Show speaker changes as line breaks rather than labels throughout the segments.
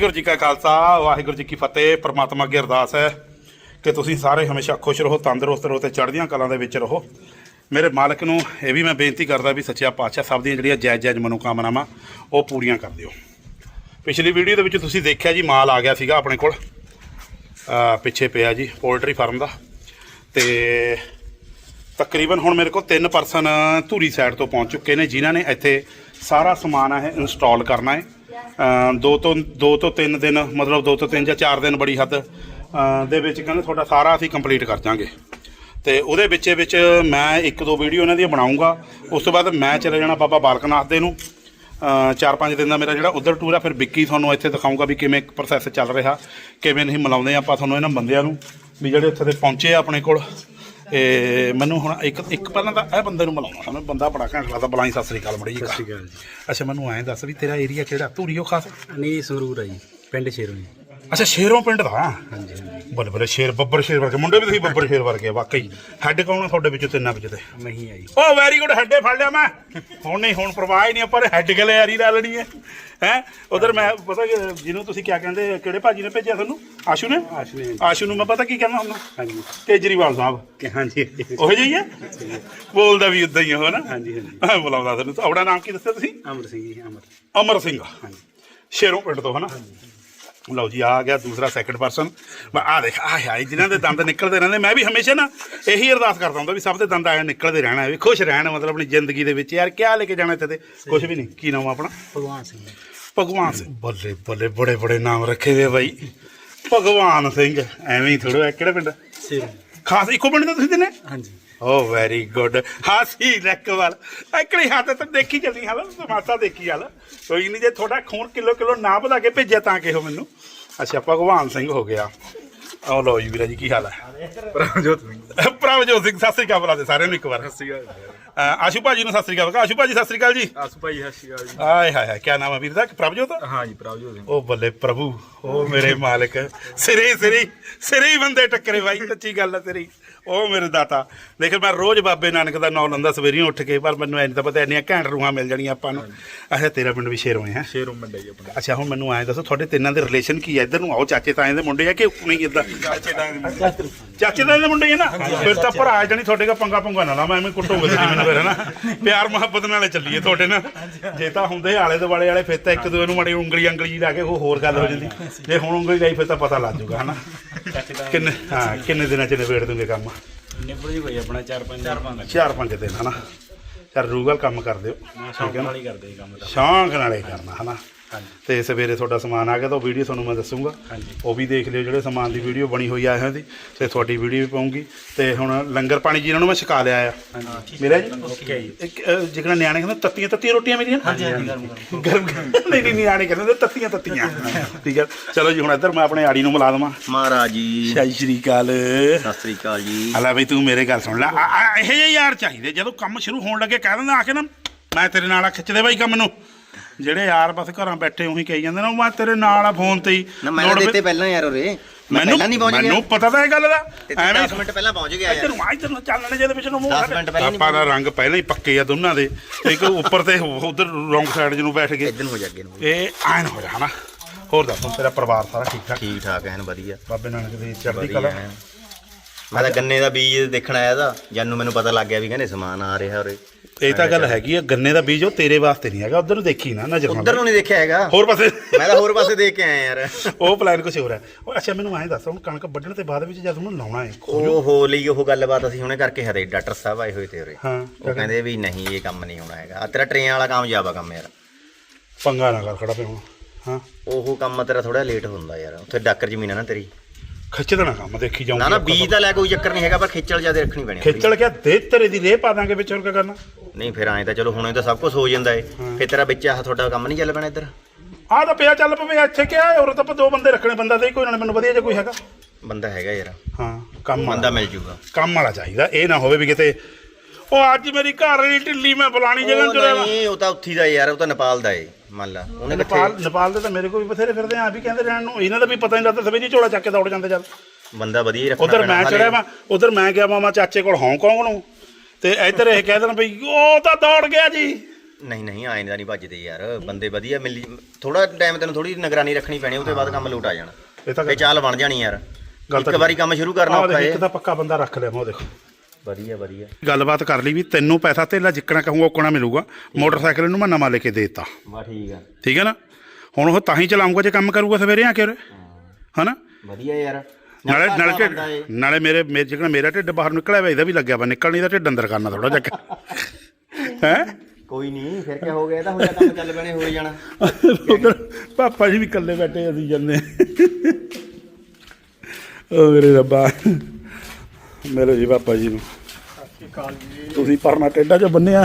ਵਾਹਿਗੁਰੂ ਜੀ ਕਾ ਖਾਲਸਾ, ਵਾਹਿਗੁਰੂ ਜੀ ਕੀ ਫਤਿਹ, ਪ੍ਰਮਾਤਮਾ ਅੱਗੇ ਅਰਦਾਸ ਹੈ ਕਿ ਤੁਸੀਂ ਸਾਰੇ ਹਮੇਸ਼ਾ ਖੁਸ਼ ਰਹੋ, ਤੰਦਰੁਸਤ ਰਹੋ ਤੇ ਚੜ੍ਹਦੀਆਂ ਕਲਾਂ ਦੇ ਵਿੱਚ ਰਹੋ। ਮੇਰੇ ਮਾਲਕ ਨੂੰ ਇਹ ਵੀ ਮੈਂ ਬੇਨਤੀ ਕਰਦਾ ਵੀ ਸੱਚਿਆ ਪਾਤਸ਼ਾਹ ਸਭ ਦੀਆਂ ਜਿਹੜੀਆਂ ਜਾਇਜ਼ ਜਾਇਜ਼ ਮਨੋਕਾਮਨਾਵਾਂ, ਉਹ ਪੂਰੀਆਂ ਕਰ ਦਿਓ। ਪਿਛਲੀ ਵੀਡੀਓ ਦੇ ਵਿੱਚ ਤੁਸੀਂ ਦੇਖਿਆ ਜੀ, ਮਾਲ ਆ ਗਿਆ ਸੀਗਾ ਆਪਣੇ ਕੋਲ। ਪਿੱਛੇ ਪਿਆ ਜੀ, ਪੋਲਟਰੀ ਫਾਰਮ ਦਾ। ਤੇ ਤਕਰੀਬਨ ਹੁਣ ਮੇਰੇ ਕੋਲ ਤਿੰਨ ਪਰਸਨ ਧੂਰੀ ਸਾਈਡ ਤੋਂ ਪਹੁੰਚ ਚੁੱਕੇ ਨੇ, ਜਿਨ੍ਹਾਂ ਨੇ ਇੱਥੇ ਸਾਰਾ ਸਮਾਨ ਹੈ ਇੰਸਟਾਲ ਕਰਨਾ ਹੈ। ਅਮ ਦੋ ਤੋਂ ਦੋ ਤੋਂ ਤਿੰਨ ਦਿਨ, ਮਤਲਬ ਦੋ ਤੋਂ ਤਿੰਨ ਜਾਂ ਚਾਰ ਦਿਨ ਬੜੀ ਹੱਦ ਅਮ ਦੇ ਵਿੱਚ ਕਹਿੰਦੇ ਤੁਹਾਡਾ ਸਾਰਾ ਅਸੀਂ ਕੰਪਲੀਟ ਕਰ ਦਾਂਗੇ ਤੇ ਉਹਦੇ ਵਿੱਚ ਵਿੱਚ ਮੈਂ ਇੱਕ ਦੋ ਵੀਡੀਓ ਇਹਨਾਂ ਦੀਆਂ ਬਣਾਉਂਗਾ। ਉਸ ਤੋਂ ਬਾਅਦ ਮੈਂ ਚਲੇ ਜਾਣਾ ਬਾਬਾ ਬਾਲਕਨਾਥ ਦੇ ਨੂੰ। ਅਮ ਚਾਰ ਪੰਜ ਦਿਨ ਦਾ ਮੇਰਾ ਜਿਹੜਾ ਉਧਰ ਟੂਰ ਆ, ਫਿਰ ਵਿੱਕੀ ਤੁਹਾਨੂੰ ਇੱਥੇ ਦਿਖਾਊਂਗਾ ਵੀ ਕਿਵੇਂ ਪ੍ਰੋਸੈਸ ਚੱਲ ਰਿਹਾ, ਕਿਵੇਂ ਨਹੀਂ ਮਿਲਾਉਂਦੇ ਆਪਾਂ ਤੁਹਾਨੂੰ ਇਹਨਾਂ ਬੰਦਿਆਂ ਨੂੰ, ਵੀ ਜਿਹੜੇ ਉੱਥੇ ਦੇ ਪਹੁੰਚੇ ਆ ਆਪਣੇ ਕੋਲ। ਇਹ ਮੈਨੂੰ ਹੁਣ ਇੱਕ ਇੱਕ ਪਹਿਲਾਂ ਤਾਂ ਇਹ ਬੰਦੇ ਨੂੰ ਮਿਲਾਉਣਾ ਸਾਨੂੰ ਬੰਦਾ ਬੜਾ ਘੈਂਟ ਲੱਗਦਾ। ਬਲਾਈ ਸਤਿ ਸ੍ਰੀ ਅਕਾਲ ਮੜੀ ਜੀ।
ਸਤਿ ਸ਼੍ਰੀ ਅਕਾਲ ਜੀ।
ਅੱਛਾ ਮੈਨੂੰ ਐਂ ਦੱਸ ਵੀ ਤੇਰਾ ਏਰੀਆ ਕਿਹੜਾ? ਧੂਰੀਓ ਖਾਸ
ਨਹੀਂ ਸੰਗਰੂਰ ਆ ਜੀ ਪਿੰਡ ਸ਼ੇਰੋਂ ਜੀ।
ਅੱਛਾ ਸ਼ੇਰੋਂ ਪਿੰਡ ਦਾ? ਬੱਲੇ ਬੱਲੇ ਸ਼ੇਰ ਬੱਬਰ ਸ਼ੇਰ ਵਰਗੇ। ਮੁੰਡੇ ਵੀ ਤੁਸੀਂ ਬੱਬਰ ਸ਼ੇਰ ਵਰਗੇ ਆ, ਵਾਕਈ। ਹੈੱਡ ਕੌਣ ਆ ਤੁਹਾਡੇ ਵਿੱਚੋਂ ਤਿੰਨਾਂ ਵਿੱਚ ਤੇ?
ਮੈਂ ਹੀ ਆ ਜੀ।
ਓ ਵੈਰੀ ਗੁੱਡ ਹੈੱਡੇ ਫੜ ਲਿਆ ਮੈਂ। ਹੁਣ ਨਹੀਂ ਹੁਣ ਪਰਵਾਹ ਹੀ ਨਹੀਂ ਆਪਾਂ ਹੈੱਡ ਕੇ ਯਾਰੀ ਲੈ ਲੈਣੀ ਹੈ। ਹੈ? ਉਧਰ ਮੈਂ ਪਤਾ ਕਿ ਜਿਹਨੂੰ ਤੁਸੀਂ ਕਿਆ ਕਹਿੰਦੇ ਕਿਹੜੇ ਭਾਜੀ ਨੇ ਭੇਜਿਆ ਤੁਹਾਨੂੰ? ਆਸ਼ੂ ਨੇ?
ਆਸ਼ੂ ਨੇ।
ਆਸ਼ੂ ਨੂੰ ਮੈਂ ਪਤਾ ਕੀ ਕਹਿੰਦਾ ਹੁੰਦਾ?
ਹਾਂਜੀ।
ਕੇਜਰੀਵਾਲ ਸਾਹਿਬ।
ਕਿ ਹਾਂਜੀ।
ਉਹ ਜਿਹੀ ਹੈ? ਬੋਲਦਾ ਵੀ ਉਦਾਂ ਹੀ ਹੋ ਨਾ
ਹਾਂਜੀ ਹਾਂਜੀ।
ਬੁਲਾਉਂਦਾ ਤੁਹਾਨੂੰ। ਆਪਣਾ ਨਾਮ ਕੀ ਦੱਸਿਆ ਤੁਸੀਂ?
ਅਮਰ ਸਿੰਘ ਜੀ ਅਮਰ।
ਅਮਰ ਸਿੰਘ।
ਹਾਂਜੀ।
ਸ਼ੇਰੋਂ ਪਿੰਡ ਤੋਂ ਹਨਾ? ਲਓ ਜੀ ਆ ਗਿਆ ਦੂਸਰਾ ਸੈਕੰਡ ਪਰਸਨ ਮੈਂ ਆ ਦੇਖ ਆ ਹਾਈ ਜਿਨ੍ਹਾਂ ਦੇ ਦੰਦ ਨਿਕਲਦੇ ਰਹਿੰਦੇ। ਮੈਂ ਵੀ ਹਮੇਸ਼ਾ ਨਾ ਇਹੀ ਅਰਦਾਸ ਕਰਦਾ ਹੁੰਦਾ ਵੀ ਸਭ ਦੇ ਦੰਦ ਆਏ ਨਿਕਲਦੇ ਰਹਿਣਾ ਵੀ ਖੁਸ਼ ਰਹਿਣ ਮਤਲਬ ਆਪਣੀ ਜ਼ਿੰਦਗੀ ਦੇ ਵਿੱਚ। ਯਾਰ ਕਿਆ ਲੈ ਕੇ ਜਾਣਾ ਇੱਥੇ ਤੇ? ਕੁਝ ਵੀ ਨਹੀਂ। ਕੀ ਨਾਮ ਆ ਆਪਣਾ?
ਭਗਵਾਨ ਸਿੰਘ।
ਭਗਵਾਨ ਸਿੰਘ। ਬੱਲੇ ਬੱਲੇ ਬੜੇ ਬੜੇ ਨਾਮ ਰੱਖੇ ਵੇ ਬਾਈ। ਭਗਵਾਨ ਸਿੰਘ। ਐਵੇਂ ਹੀ ਥੋੜਾ ਕਿਹੜਾ ਪਿੰਡ? ਖਾਸ ਇੱਕੋ ਪਿੰਡ ਦਾ ਤੁਸੀਂ ਦਿਨੇ
ਹਾਂਜੀ।
ਓ ਵੈਰੀ ਗੁੱਡ ਹਾਸੀ ਲੈਕਵਲ ਇਕੜੀ ਹੱਥ ਤੇ ਦੇਖੀ ਚੱਲੀ ਹਾਲ ਤਮਾਸ਼ਾ ਦੇਖੀ ਹਾਲ। ਕੋਈ ਨਹੀਂ ਜੇ ਤੁਹਾਡਾ ਖੂਨ ਕਿਲੋ ਕਿਲੋ ਨਾ ਵਧਾ ਕੇ ਭੇਜਿਆ ਤਾਂ ਕਿਹੋ ਮੈਨੂੰ। ਅੱਛਾ ਭਗਵਾਨ ਸਿੰਘ ਹੋ ਗਿਆ। ਆਹ ਲਓ ਜੀ ਵੀਰਾ ਜੀ ਕੀ ਹਾਲ ਹੈ?
ਪ੍ਰਭਜੋਤ ਸਿੰਘ।
ਪ੍ਰਭਜੋਤ ਸਿੰਘ ਸਤਿ ਸ੍ਰੀ ਅਕਾਲ ਬੁਲਾ ਦੇ ਸਾਰਿਆਂ ਨੂੰ ਇੱਕ ਵਾਰ। ਅਹ ਆਸ਼ੂ ਭਾਜੀ ਨੂੰ ਸਤਿ ਸ੍ਰੀ ਅਕਾਲ। ਆਸ਼ੂ ਭਾਜੀ ਸਤਿ ਸ੍ਰੀ ਅਕਾਲ ਜੀ।
ਆਸੂ ਭਾਈ ਸਤਿ ਸ਼੍ਰੀ ਅਕਾਲ ਜੀ।
ਆਏ ਹਾਏ ਹਾਏ ਕੀ ਨਾਮ ਹੈ ਵੀਰ ਦਾ? ਪ੍ਰਭਜੋਤ?
ਹਾਂ ਜੀ ਪ੍ਰਭਜੋਤ ਸਿੰਘ।
ਉਹ ਬੱਲੇ ਪ੍ਰਭੂ ਉਹ ਮੇਰੇ ਮਾਲਕ। ਸਿਰੇ ਸਿਰੇ ਸਿਰੇ ਬੰਦੇ ਟੱਕਰੇ ਬਾਈ ਸੱਚੀ ਗੱਲ ਹੈ ਤੇਰੀ। ਉਹ ਮੇਰੇ ਦਾਤਾ। ਦੇਖ ਮੈਂ ਰੋਜ਼ ਬਾਬੇ ਨਾਨਕ ਦਾ ਨਾਮ ਲੰਦਾ ਸਵੇਰੀ ਉੱਠ ਕੇ ਪਰ ਮੈਨੂੰ ਐਂ ਤਾਂ ਪਤਾ ਇੰਨੀਆਂ ਘੈਂਟ ਰੂਹਾਂ ਮਿਲ ਜਾਣੀਆਂ ਆਪਾਂ ਨੂੰ। ਅੱਛਾ ਤੇਰਾ ਪਿੰਡ ਵੀ ਸ਼ੇਰੋਂ ਹੈ?
ਸ਼ੇਰੋਂ ਮੰਡਾ ਜੀ ਆਪਣਾ।
ਅੱਛਾ ਹੁਣ ਮੈਨੂੰ ਐਂ ਦੱਸੋ ਤੁਹਾਡੇ ਤਿੰਨਾਂ ਦੇ ਰਿਲੇਸ਼ਨ ਕੀ ਹੈ ਇੱਧਰ ਨੂੰ ਆਓ ਚਾਚੇ ਤਾਏ ਦੇ ਮੁੰਡੇ ਆ ਕਿ ਨਹੀਂ ਇਦਾਂ? ਚਾਚੇ ਤਾਏ ਦੇ ਮੁੰਡੇ। ਹੀ ਆ ਨਾ? ਫਿਰ ਤਾਂ ਭਰਾ ਜਾਨੀ ਤੁਹਾਡੇ ਦਾ ਪੰਗਾ ਪੰਗਾ ਨਾ ਲਾ ਮੈਂ ਐਵੇਂ ਕੁੱਟੋਗੇ ਤੁਸੀਂ ਮੈਨੂੰ ਫਿਰ ਹਨਾ? ਪਿਆਰ ਮੁਹੱਬਤ ਨਾਲੇ ਚੱਲੀਏ ਤੁਹਾਡੇ ਨਾਲ। ਜੇ ਤਾਂ ਹੁੰਦੇ ਆਲੇ ਦੁਆਲੇ ਵਾਲੇ ਫਿਰ ਤਾਂ ਇੱਕ ਦੂਏ ਨੂੰ ਮਾੜੀ ਉਂਗਲੀ ਅੰਗਲੀ ਲਾ ਕੇ ਉਹ ਹੋਰ ਗੱਲ ਹੋ ਜਾਂਦੀ। ਜੇ ਹੁਣ ਉਂਗਲੀ ਗਈ ਫਿਰ ਤਾਂ ਪਤਾ ਲੱਗ ਜਾਊਗਾ ਹਨਾ? ਕਿੰਨੇ ਹਾਂ ਕਿੰਨੇ ਦਿਨਾਂ ਚ ਨਿਬੇੜ ਦੂੰਗੇ ਕੰਮ?
ਨਿਬੜ ਜੀ ਭਾਈ ਆਪਣਾ 4-5 4-5
ਚਾਰ ਪੰਜ। ਦਿਨ ਹਨਾ? ਚੱਲ ਰੂਗਲ ਕੰਮ ਕਰ ਦਿਓ
ਸ਼ੌਂਕ ਨਾਲ ਹੀ ਕਰਦੇ ਕੰਮ ਦਾ
ਸ਼ੌਂਕ ਨਾਲੇ ਕਰਨਾ ਹਨਾ? ਤੇ ਸਵੇਰੇ ਤੁਹਾਡਾ ਸਮਾਨ ਆ ਗਿਆ ਤਾਂ ਉਹ ਵੀਡੀਓ ਤੁਹਾਨੂੰ ਮੈਂ ਦੱਸੂਗਾ। ਉਹ ਵੀ ਦੇਖ ਲਿਓ ਜਿਹੜੇ ਸਮਾਨ ਦੀ ਵੀਡੀਓ ਬਣੀ ਹੋਈ ਆ ਇਹਨਾਂ ਦੀ ਤੇ ਤੁਹਾਡੀ ਵੀਡੀਓ ਵੀ ਪਾਉਂਗੀ ਤੇ ਹੁਣ ਲੰਗਰ ਪਾਣੀ ਜੀ ਇਹਨਾਂ ਨੂੰ ਮੈਂ ਛਕਾ ਲਿਆ ਆ। ਮੇਰਾ ਜੀ। ਇੱਕ ਜਿਹੜਾ ਨਿਆਣੇ ਕਹਿੰਦੇ ਤੱਤੀਆਂ ਤੱਤੀਆਂ ਰੋਟੀਆਂ ਮੇਰੀਆਂ
ਹਾਂਜੀ ਗਰਮ ਗਰਮ।
ਗਰਮ ਗਰਮ। ਨਹੀਂ ਨਹੀਂ ਨਿਆਣੇ ਕਹਿੰਦੇ ਹੁੰਦੇ ਤੱਤੀਆਂ ਤੱਤੀਆਂ। ਠੀਕ ਹੈ। ਚਲੋ ਜੀ ਹੁਣ ਇੱਧਰ ਮੈਂ ਆਪਣੇ ਆੜੀ ਨੂੰ ਮਿਲਾ ਦਵਾਂ।
ਮਹਾਰਾਜ ਜੀ।
ਸਤਿ ਸ਼੍ਰੀ ਅਕਾਲ।
ਸਤਿ ਸ੍ਰੀ ਅਕਾਲ ਜੀ।
ਹਲਾ ਬਈ ਤੂੰ ਮੇਰੇ ਗੱਲ ਸੁਣ ਲੈ। ਇਹੋ ਯਾਰ ਚਾਹੀਦੇ। ਜਦੋਂ ਕੰਮ ਸ਼ੁਰੂ ਹੋਣ ਲੱਗੇ ਕਹਿ ਦਿੰਦਾ ਆ ਕੇ ਨਾ ਮੈਂ ਤੇਰੇ ਨਾਲ ਖਿੱਚਦੇ ਬਾਈ ਕੰਮ ਨੂੰ। ਜਿਹੜੇ ਯਾਰ ਬਸ ਘਰਾਂ ਬੈਠੇ ਉਹੀ ਕਹੀ ਜਾਂਦੇ ਨਾ ਮੈਂ ਤੇਰੇ ਨਾਲ ਆ ਫੋਨ ਤੇ ਹੀ।
ਨਾ ਮੈਂ
ਲੋੜ
ਤਾਂ
ਪਈ-
ਦਿੱਤੇ ਪਹਿਲਾਂ ਯਾਰ ਉਰੇ। ਮੈਂ
ਮੈਨੂੰ
ਪਹਿਲਾਂ ਨਹੀਂ ਪਹੁੰਚ ਗਿਆ।
ਮੈਨੂੰ ਪਤਾ ਤਾਂ ਇਹ ਗੱਲ ਦਾ। ਐਵੇਂ
10 ਮਿੰਟ ਪਹਿਲਾਂ ਪਹੁੰਚ ਗਿਆ ਯਾਰ
ਇੱਧਰ ਨੂੰ ਚੱਲਣੇ ਜਿਹਦੇ ਵਿੱਚ ਨੂੰ ਮੂੰਹ
ਦਸ
ਕੱਢ।
ਮਿੰਟ ਪਹਿਲਾਂ ਨਹੀਂ
ਆਪਾਂ ਦਾ ਰੰਗ ਪਹਿਲਾਂ ਹੀ ਪੱਕੇ ਆ ਦੋਨਾਂ ਦੇ। ਤੇ ਇੱਕ ਉੱਪਰ ਤੇ ਉਧਰ ਰੌਂਗ ਸਾਈਡ ਜਿਹਨੂੰ ਬੈਠ ਗਏ।
ਇੱਧਰ ਨੂੰ ਹੋ ਜਾ ਅੱਗੇ ਨੂੰ
ਇਹ ਆਇਨ ਹੋ ਜਾ ਹਨਾ? ਹੋਰ ਦੱਸ ਹੁਣ ਤੇਰਾ ਪਰਿਵਾਰ ਸਾਰਾ ਠੀਕ ਠਾਕ?
ਠੀਕ ਠਾਕ ਐਨ ਵਧੀਆ।
ਬਾਬੇ ਨਾਨਕ ਦੀ ਚੜ੍ਹਦੀ ਕਲਾ।
ਐਨ। ਮੈਂ ਤਾਂ ਗੰਨੇ ਦਾ ਬੀਜ ਦੇਖਣ ਆਇਆ ਦਾ ਜਾਨੂੰ ਮੈਨੂੰ ਪਤਾ ਲੱਗ ਗਿਆ ਵੀ ਕਹਿੰਦੇ ਸਮਾਨ ਆ ਰਿਹਾ ਉਰੇ।
ਇਹ ਤਾਂ ਗੱਲ ਹੈਗੀ ਆ ਗੰਨੇ ਦਾ ਬੀਜ ਉਹ ਤੇਰੇ ਵਾਸਤੇ ਨਹੀਂ ਹੈਗਾ ਉਧਰ ਨੂੰ ਦੇਖੀ ਨਾ ਨਜ਼ਰ ਨਾਲ
ਉਧਰ ਨੂੰ ਨਹੀਂ ਦੇਖਿਆ ਹੈਗਾ।
ਹੋਰ ਪਾਸੇ।
ਮੈਂ ਤਾਂ ਹੋਰ ਪਾਸੇ ਦੇਖ ਕੇ ਆਇਆ ਯਾਰ।
ਉਹ ਪਲਾਨ ਕੁਝ ਹੋਰ ਹੈ। ਉਹ ਅੱਛਾ ਮੈਨੂੰ ਐਂ ਦੱਸ ਹੁਣ ਕਣਕ ਵੱਢਣ ਤੇ ਬਾਅਦ ਵਿੱਚ ਜਦ ਉਹਨੂੰ ਲਾਉਣਾ ਹੈ
ਉਹ ਹੋ ਲਈ ਉਹ ਗੱਲਬਾਤ ਅਸੀਂ ਹੁਣੇ ਕਰਕੇ ਹਰੇ ਡਾਕਟਰ ਸਾਹਿਬ ਆਏ ਹੋਏ ਤੇ ਉਰੇ।
ਹਾਂ
ਉਹ ਕਹਿੰਦੇ ਵੀ ਨਹੀਂ ਇਹ ਕੰਮ ਨਹੀਂ ਹੋਣਾ ਹੈਗਾ। ਆ ਤੇਰਾ ਟਰੇਨ ਵਾਲਾ ਕਾਮਯਾਬ ਆ ਕੰਮ ਯਾਰ।
ਪੰਗਾ ਨਾ ਕਰ ਖੜਾ ਪਿਆ ਹੁਣ। ਹਾਂ।
ਉਹ ਕੰਮ ਤੇਰਾ ਥੋੜਾ ਲੇਟ ਹੁੰਦਾ ਯਾਰ। ਉੱਥੇ ਡਾਕਰ ਜ਼ਮੀਨ ਆ ਨਾ ਤੇਰੀ।
ਖਿੱਚ ਦੇਣਾ ਕੰਮ ਦੇਖੀ ਜਾਊਂਗਾ
ਨਾ ਨਾ ਬੀਜ ਤਾਂ। ਲੈ ਕੋਈ ਚੱਕਰ ਨਹੀਂ ਹੈਗਾ ਪਰ ਖੇਚਲ ਜ਼ਿਆਦਾ ਰੱਖਣੀ ਪੈਣੀ।
ਖੇਚਲ ਕਿਆ ਦੇ ਤੇਰੇ ਦੀ ਰੇਹ ਪਾ ਦਾਂਗੇ ਵਿੱਚ ਹੋਰ ਕੀ ਕਰਨਾ?
ਨਹੀਂ ਫਿਰ ਐਂ ਤਾਂ ਚਲੋ ਹੁਣੇ ਤਾਂ ਸਭ ਕੁਝ ਹੋ ਜਾਂਦਾ ਏ। ਫਿਰ ਤੇਰਾ ਵਿੱਚ ਆਹ ਤੁਹਾਡਾ ਕੰਮ ਨਹੀਂ ਚੱਲ ਪੈਣਾ ਇੱਧਰ?
ਆਹ ਤਾਂ ਪਿਆ ਚੱਲ ਪਵੇ ਇੱਥੇ ਕਿਆ ਹੈ? ਹੋਰ ਤਾਂ ਆਪਾਂ ਦੋ ਬੰਦੇ ਰੱਖਣੇ ਬੰਦਾ ਤੇ ਕੋਈ ਨਾ ਮੈਨੂੰ ਵਧੀਆ ਜੇ ਕੋਈ ਹੈਗਾ।
ਬੰਦਾ ਹੈਗਾ ਯਾਰ।
ਹਾਂ ਕੰਮ ਵਾਲਾ।
ਬੰਦਾ ਮਿਲ ਜੂਗਾ।
ਕੰਮ ਵਾਲਾ ਚਾਹੀਦਾ ਇਹ ਨਾ ਹੋਵੇ ਵੀ ਕਿਤੇ ਉਹ ਅੱਜ ਮੇਰੀ ਘਰ ਵਾਲੀ ਢਿੱਲੀ ਮੈਂ ਫਲਾਣੀ ਜਗ੍ਹਾ ਚੁਰਿਆ
ਨਹੀਂ ਉਹ ਤਾਂ ਉੱਥੀ ਦਾ ਯਾਰ ਉਹ ਤਾਂ ਨੇਪਾਲ ਦਾ ਏ ਮੰਨ ਲਾ। ਉਹਨੇ
ਨੇਪਾਲ
ਕਿੱਥੇ
ਨੇਪਾਲ ਦੇ ਤਾਂ ਮੇਰੇ ਕੋਲ ਵੀ ਬਥੇਰੇ ਫਿਰਦੇ ਆ ਵੀ ਕਹਿੰਦੇ ਰਹਿਣ ਨੂੰ ਇਹਨਾਂ ਦਾ ਵੀ ਪਤਾ ਨਹੀਂ ਲੱਗਦਾ ਸਵੇਰੇ ਝੋਲਾ ਚੱਕ ਕੇ ਦੌੜ ਜਾਂਦੇ ਚੱਲ।
ਬੰਦਾ ਵਧੀਆ ਹੀ ਰੱਖਣਾ
ਉਧਰ ਮੈਂ। ਚੜਿਆ ਵਾ ਉਧਰ ਮੈਂ ਗਿਆ ਮਾਮਾ ਚਾਚੇ ਕੋਲ ਹਾਂਗਕਾਂਗ ਨੂੰ। ਤੇ ਇੱਧਰ ਇਹ ਕਹਿ ਦੇਣ ਬਈ ਉਹ ਤਾਂ ਦੌੜ ਗਿਆ ਜੀ।
ਨਹੀਂ ਨਹੀਂ ਆਏ ਦਾ ਨਹੀਂ ਭੱਜਦੇ ਯਾਰ। ਬੰਦੇ ਵਧੀਆ ਮਿਲੀ ਥੋੜਾ ਟਾਈਮ ਤੈਨੂੰ ਥੋੜੀ ਨਿਗਰਾਨੀ ਰੱਖਣੀ ਪੈਣੀ ਉਹਦੇ ਬਾਅਦ ਕੰਮ ਲੋਟ ਆ ਜਾਣਾ।
ਇਹ ਤਾਂ
ਤੇ ਚਾਲ ਬਣ ਜਾਣੀ ਯਾਰ।
ਗੱਲ ਤਾਂ
ਇੱਕ ਵਾਰੀ ਕੰਮ ਸ਼ੁਰੂ ਕਰਨਾ
ਆਹ
ਔਖਾ
ਦੇਖ ਇੱਕ ਤਾਂ ਪੱਕਾ ਬੰਦਾ ਰੱਖ ਲਿਆ ਮੈਂ ਉਹ ਦੇਖੋ।
ਵਧੀਆ ਵਧੀਆ।
ਗੱਲਬਾਤ ਕਰ ਲਈ ਵੀ ਤੈਨੂੰ ਪੈਸਾ ਧੇਲਾ ਜਿੱਕਣਾ ਕਹੂੰਗਾ ਉਕਣਾ ਮਿਲੂਗਾ। ਮੋਟਰਸਾਈਕਲ ਨੂੰ ਮੈਂ ਨਵਾਂ ਲੈ ਕੇ ਦਿੱਤਾ।
ਬਾ ਠੀਕ ਆ।
ਠੀਕ ਹੈ ਨਾ? ਹੁਣ ਉਹ ਤਾਂ ਹੀ ਚਲਾਉਂਗਾ ਜੇ ਕੰਮ ਕਰੂਗਾ ਸਵੇਰੇ ਆ ਕੇ ਉਰੇ। ਹਨਾ?
ਵਧੀਆ ਯਾਰ।
ਨਾਲੇ ਨਾਲੇ ਢਿੱਡ। ਨਾਲੇ ਮੇਰੇ ਮੇਰੇ ਜਿਹੜਾ ਮੇਰਾ ਢਿੱਡ ਬਾਹਰ ਨਿਕਲਿਆ ਵਾ ਇਹਦਾ ਵੀ ਲੱਗਿਆ ਵਾ ਨਿਕਲ ਨਹੀਂ ਦਾ ਢਿੱਡ ਅੰਦਰ ਕਰਨਾ ਥੋੜਾ ਜਿਹਾ ਹੈ?
ਕੋਈ ਨਹੀਂ ਫਿਰ ਕੀ ਹੋ ਗਿਆ? ਇਹ ਤਾਂ ਹੁਣ ਤਾਂ ਕੰਮ ਚੱਲ ਪੈਣੇ ਹੋ ਜਾਣਾ।
ਉਧਰ ਪਾਪਾ ਜੀ ਵੀ ਇਕੱਲੇ ਬੈਠੇ ਅਸੀਂ ਜੰਨੇ ਓ ਮੇਰੇ ਰੱਬਾ। ਮੇਰੇ ਜੀ ਪਾਪਾ ਜੀ ਨੂੰ। ਤੁਸੀਂ ਪਰਨਾ ਟੇਡਾ ਚ ਬੰਨਿਆ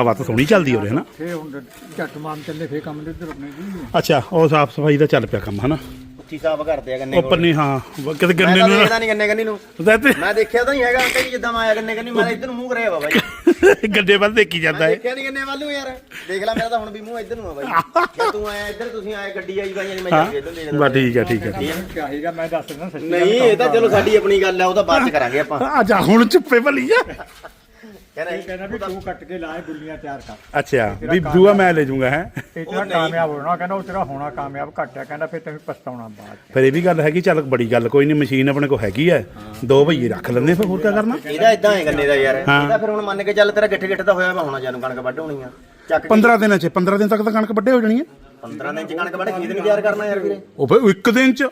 ਹਵਾ ਤਾਂ ਸੋਹਣੀ ਚੱਲਦੀ ਹੋ ਰਹੀ ਹੈ ਨਾ
ਫੇ ਹੁਣ ਝੱਟ ਮਾਨ ਚੱਲੇ ਫੇ ਕੰਮ ਦੇ ਉਧਰ ਆਪਣੇ ਜੀ।
ਅੱਛਾ ਉਹ ਸਾਫ਼ ਸਫ਼ਾਈ ਦਾ ਚੱਲ ਪਿਆ ਕੰਮ ਹਨਾ?
ਉੱਚੀ ਸਾਫ਼ ਕਰਦੇ ਆ ਗੰਨੇ
ਉੱਪਰ ਨਹੀਂ ਹਾਂ ਵ- ਕਿਤੇ
ਮੈਂ
ਗੰਨੇ
ਤਾਂ
ਨੂੰ
ਦੇਖਦਾ ਨਹੀਂ ਗੰਨੇ ਗੰਨੀ ਨੂੰ।
ਨਾ ਤੇ
ਮੈਂ ਦੇਖਿਆ ਤਾਂ ਨਹੀਂ ਹੈਗਾ ਅੰਕਲ ਜੀ ਜਿੱਦਾਂ ਮੈਂ ਆਇਆ ਗੰਨੇ ਗੰਨੀ ਮੈਂ ਤਾਂ ਇੱਧਰ ਨੂੰ ਮੂੰਹ ਕਰਿਆ ਵਾ ਬਾਈ।
ਗੱਡੇ ਵੱਲ ਦੇਖੀ ਜਾਂਦਾ
ਮੈਂ
ਹੈ
ਦੇਖਿਆ ਨਹੀਂ ਗੰਨੇ ਵੱਲ ਨੂੰ ਯਾਰ। ਦੇਖ ਲੈ ਮੇਰਾ ਤਾਂ ਹੁਣ ਵੀ ਮੂੰਹ ਇੱਧਰ ਨੂੰ ਆ ਬਾਈ। ਜੇ ਤੂੰ ਆਇਆ ਇੱਧਰ ਤੁਸੀਂ ਆਏ ਗੱਡੀ ਆਈ ਬਾਈ ਮੈਂ ਜਾ
ਹਾਂ
ਕੇ ਇੱਧਰ
ਬਸ ਠੀਕ ਹੈ ਠੀਕ ਹੈ ਠੀਕ
ਮੈਨੂੰ ਚਾਹੀਦਾ ਮੈਂ ਦੱਸ ਦਿੰਦਾ ਸੱਚੀ
ਨਹੀਂ ਇਹ ਤਾਂ ਚਲੋ ਸਾਡੀ ਆਪਣੀ ਗੱਲ ਆ ਉਹ ਤਾਂ ਬਾਅਦ ਚ ਕਰਾਂਗੇ ਆਪਾਂ।
ਆ ਜਾ ਹੁਣ ਚੁੱਪੇ ਭਲੀ ਜਾ
ਕਹਿੰਦਾ
ਇਹ ਕਹਿੰਦਾ ਵੀ ਤੂੰ ਕੱਟ ਕੇ ਲਾਏ ਗੁੱਲੀਆਂ ਤਿਆਰ ਕਰ।
ਅੱਛਾ ਵੀ ਦੂਆ ਮੈਂ ਲੈ ਜਾਊਂਗਾ ਹੈ?
ਤੇ ਤੇਰਾ ਕਾਮਯਾਬ ਹੋਣਾ ਕਹਿੰਦਾ ਉਹ ਤੇਰਾ ਹੋਣਾ ਕਾਮਯਾਬ ਘੱਟ ਆ ਕਹਿੰਦਾ ਫੇ ਤੈਨੂੰ ਪਛਤਾਉਣਾ ਬਾਅਦ ਚ।
ਫਿਰ ਇਹ ਵੀ ਗੱਲ ਹੈਗੀ ਚੱਲ ਬੜੀ ਗੱਲ ਕੋਈ ਨਹੀਂ ਮਸ਼ੀਨ ਆਪਣੇ ਕੋਲ ਹੈਗੀ ਐ ਦੋ ਭਈਏ ਰੱਖ ਲੈਂਦੇ ਫਿਰ ਹੋਰ ਕੀ ਕਰਨਾ?
ਇਹਦਾ ਇਦਾਂ ਹੈ ਗੰਨੇ ਦਾ ਯਾਰ
ਹਾਂ।
ਇਹਦਾ ਫਿਰ ਹੁਣ ਮੰਨ ਕੇ ਚੱਲ ਤੇਰਾ ਗਿੱਠ ਗਿੱਠ ਦਾ ਹੋਇਆ ਵਾ ਹੋਣਾ ਜਾਨੂੰ ਕਣਕ ਵੱਢ ਹੋਣੀ ਆ। ਚੱਕ
15 ਦਿਨਾਂ ਚ 15 ਦਿਨ ਤੱਕ ਤਾਂ ਕਣਕ ਵੱਡੇ ਹੋ ਜਾਣੀ ਹੈ।
15 ਦਿਨ ਚ ਕਣਕ ਵੱਢ ਖੀਦ ਨਹੀਂ ਤਿਆਰ ਕਰਨਾ ਯਾਰ ਵੀਰੇ?
ਉਹ ਫਿਰ ਇੱਕ ਦਿਨ ਚ।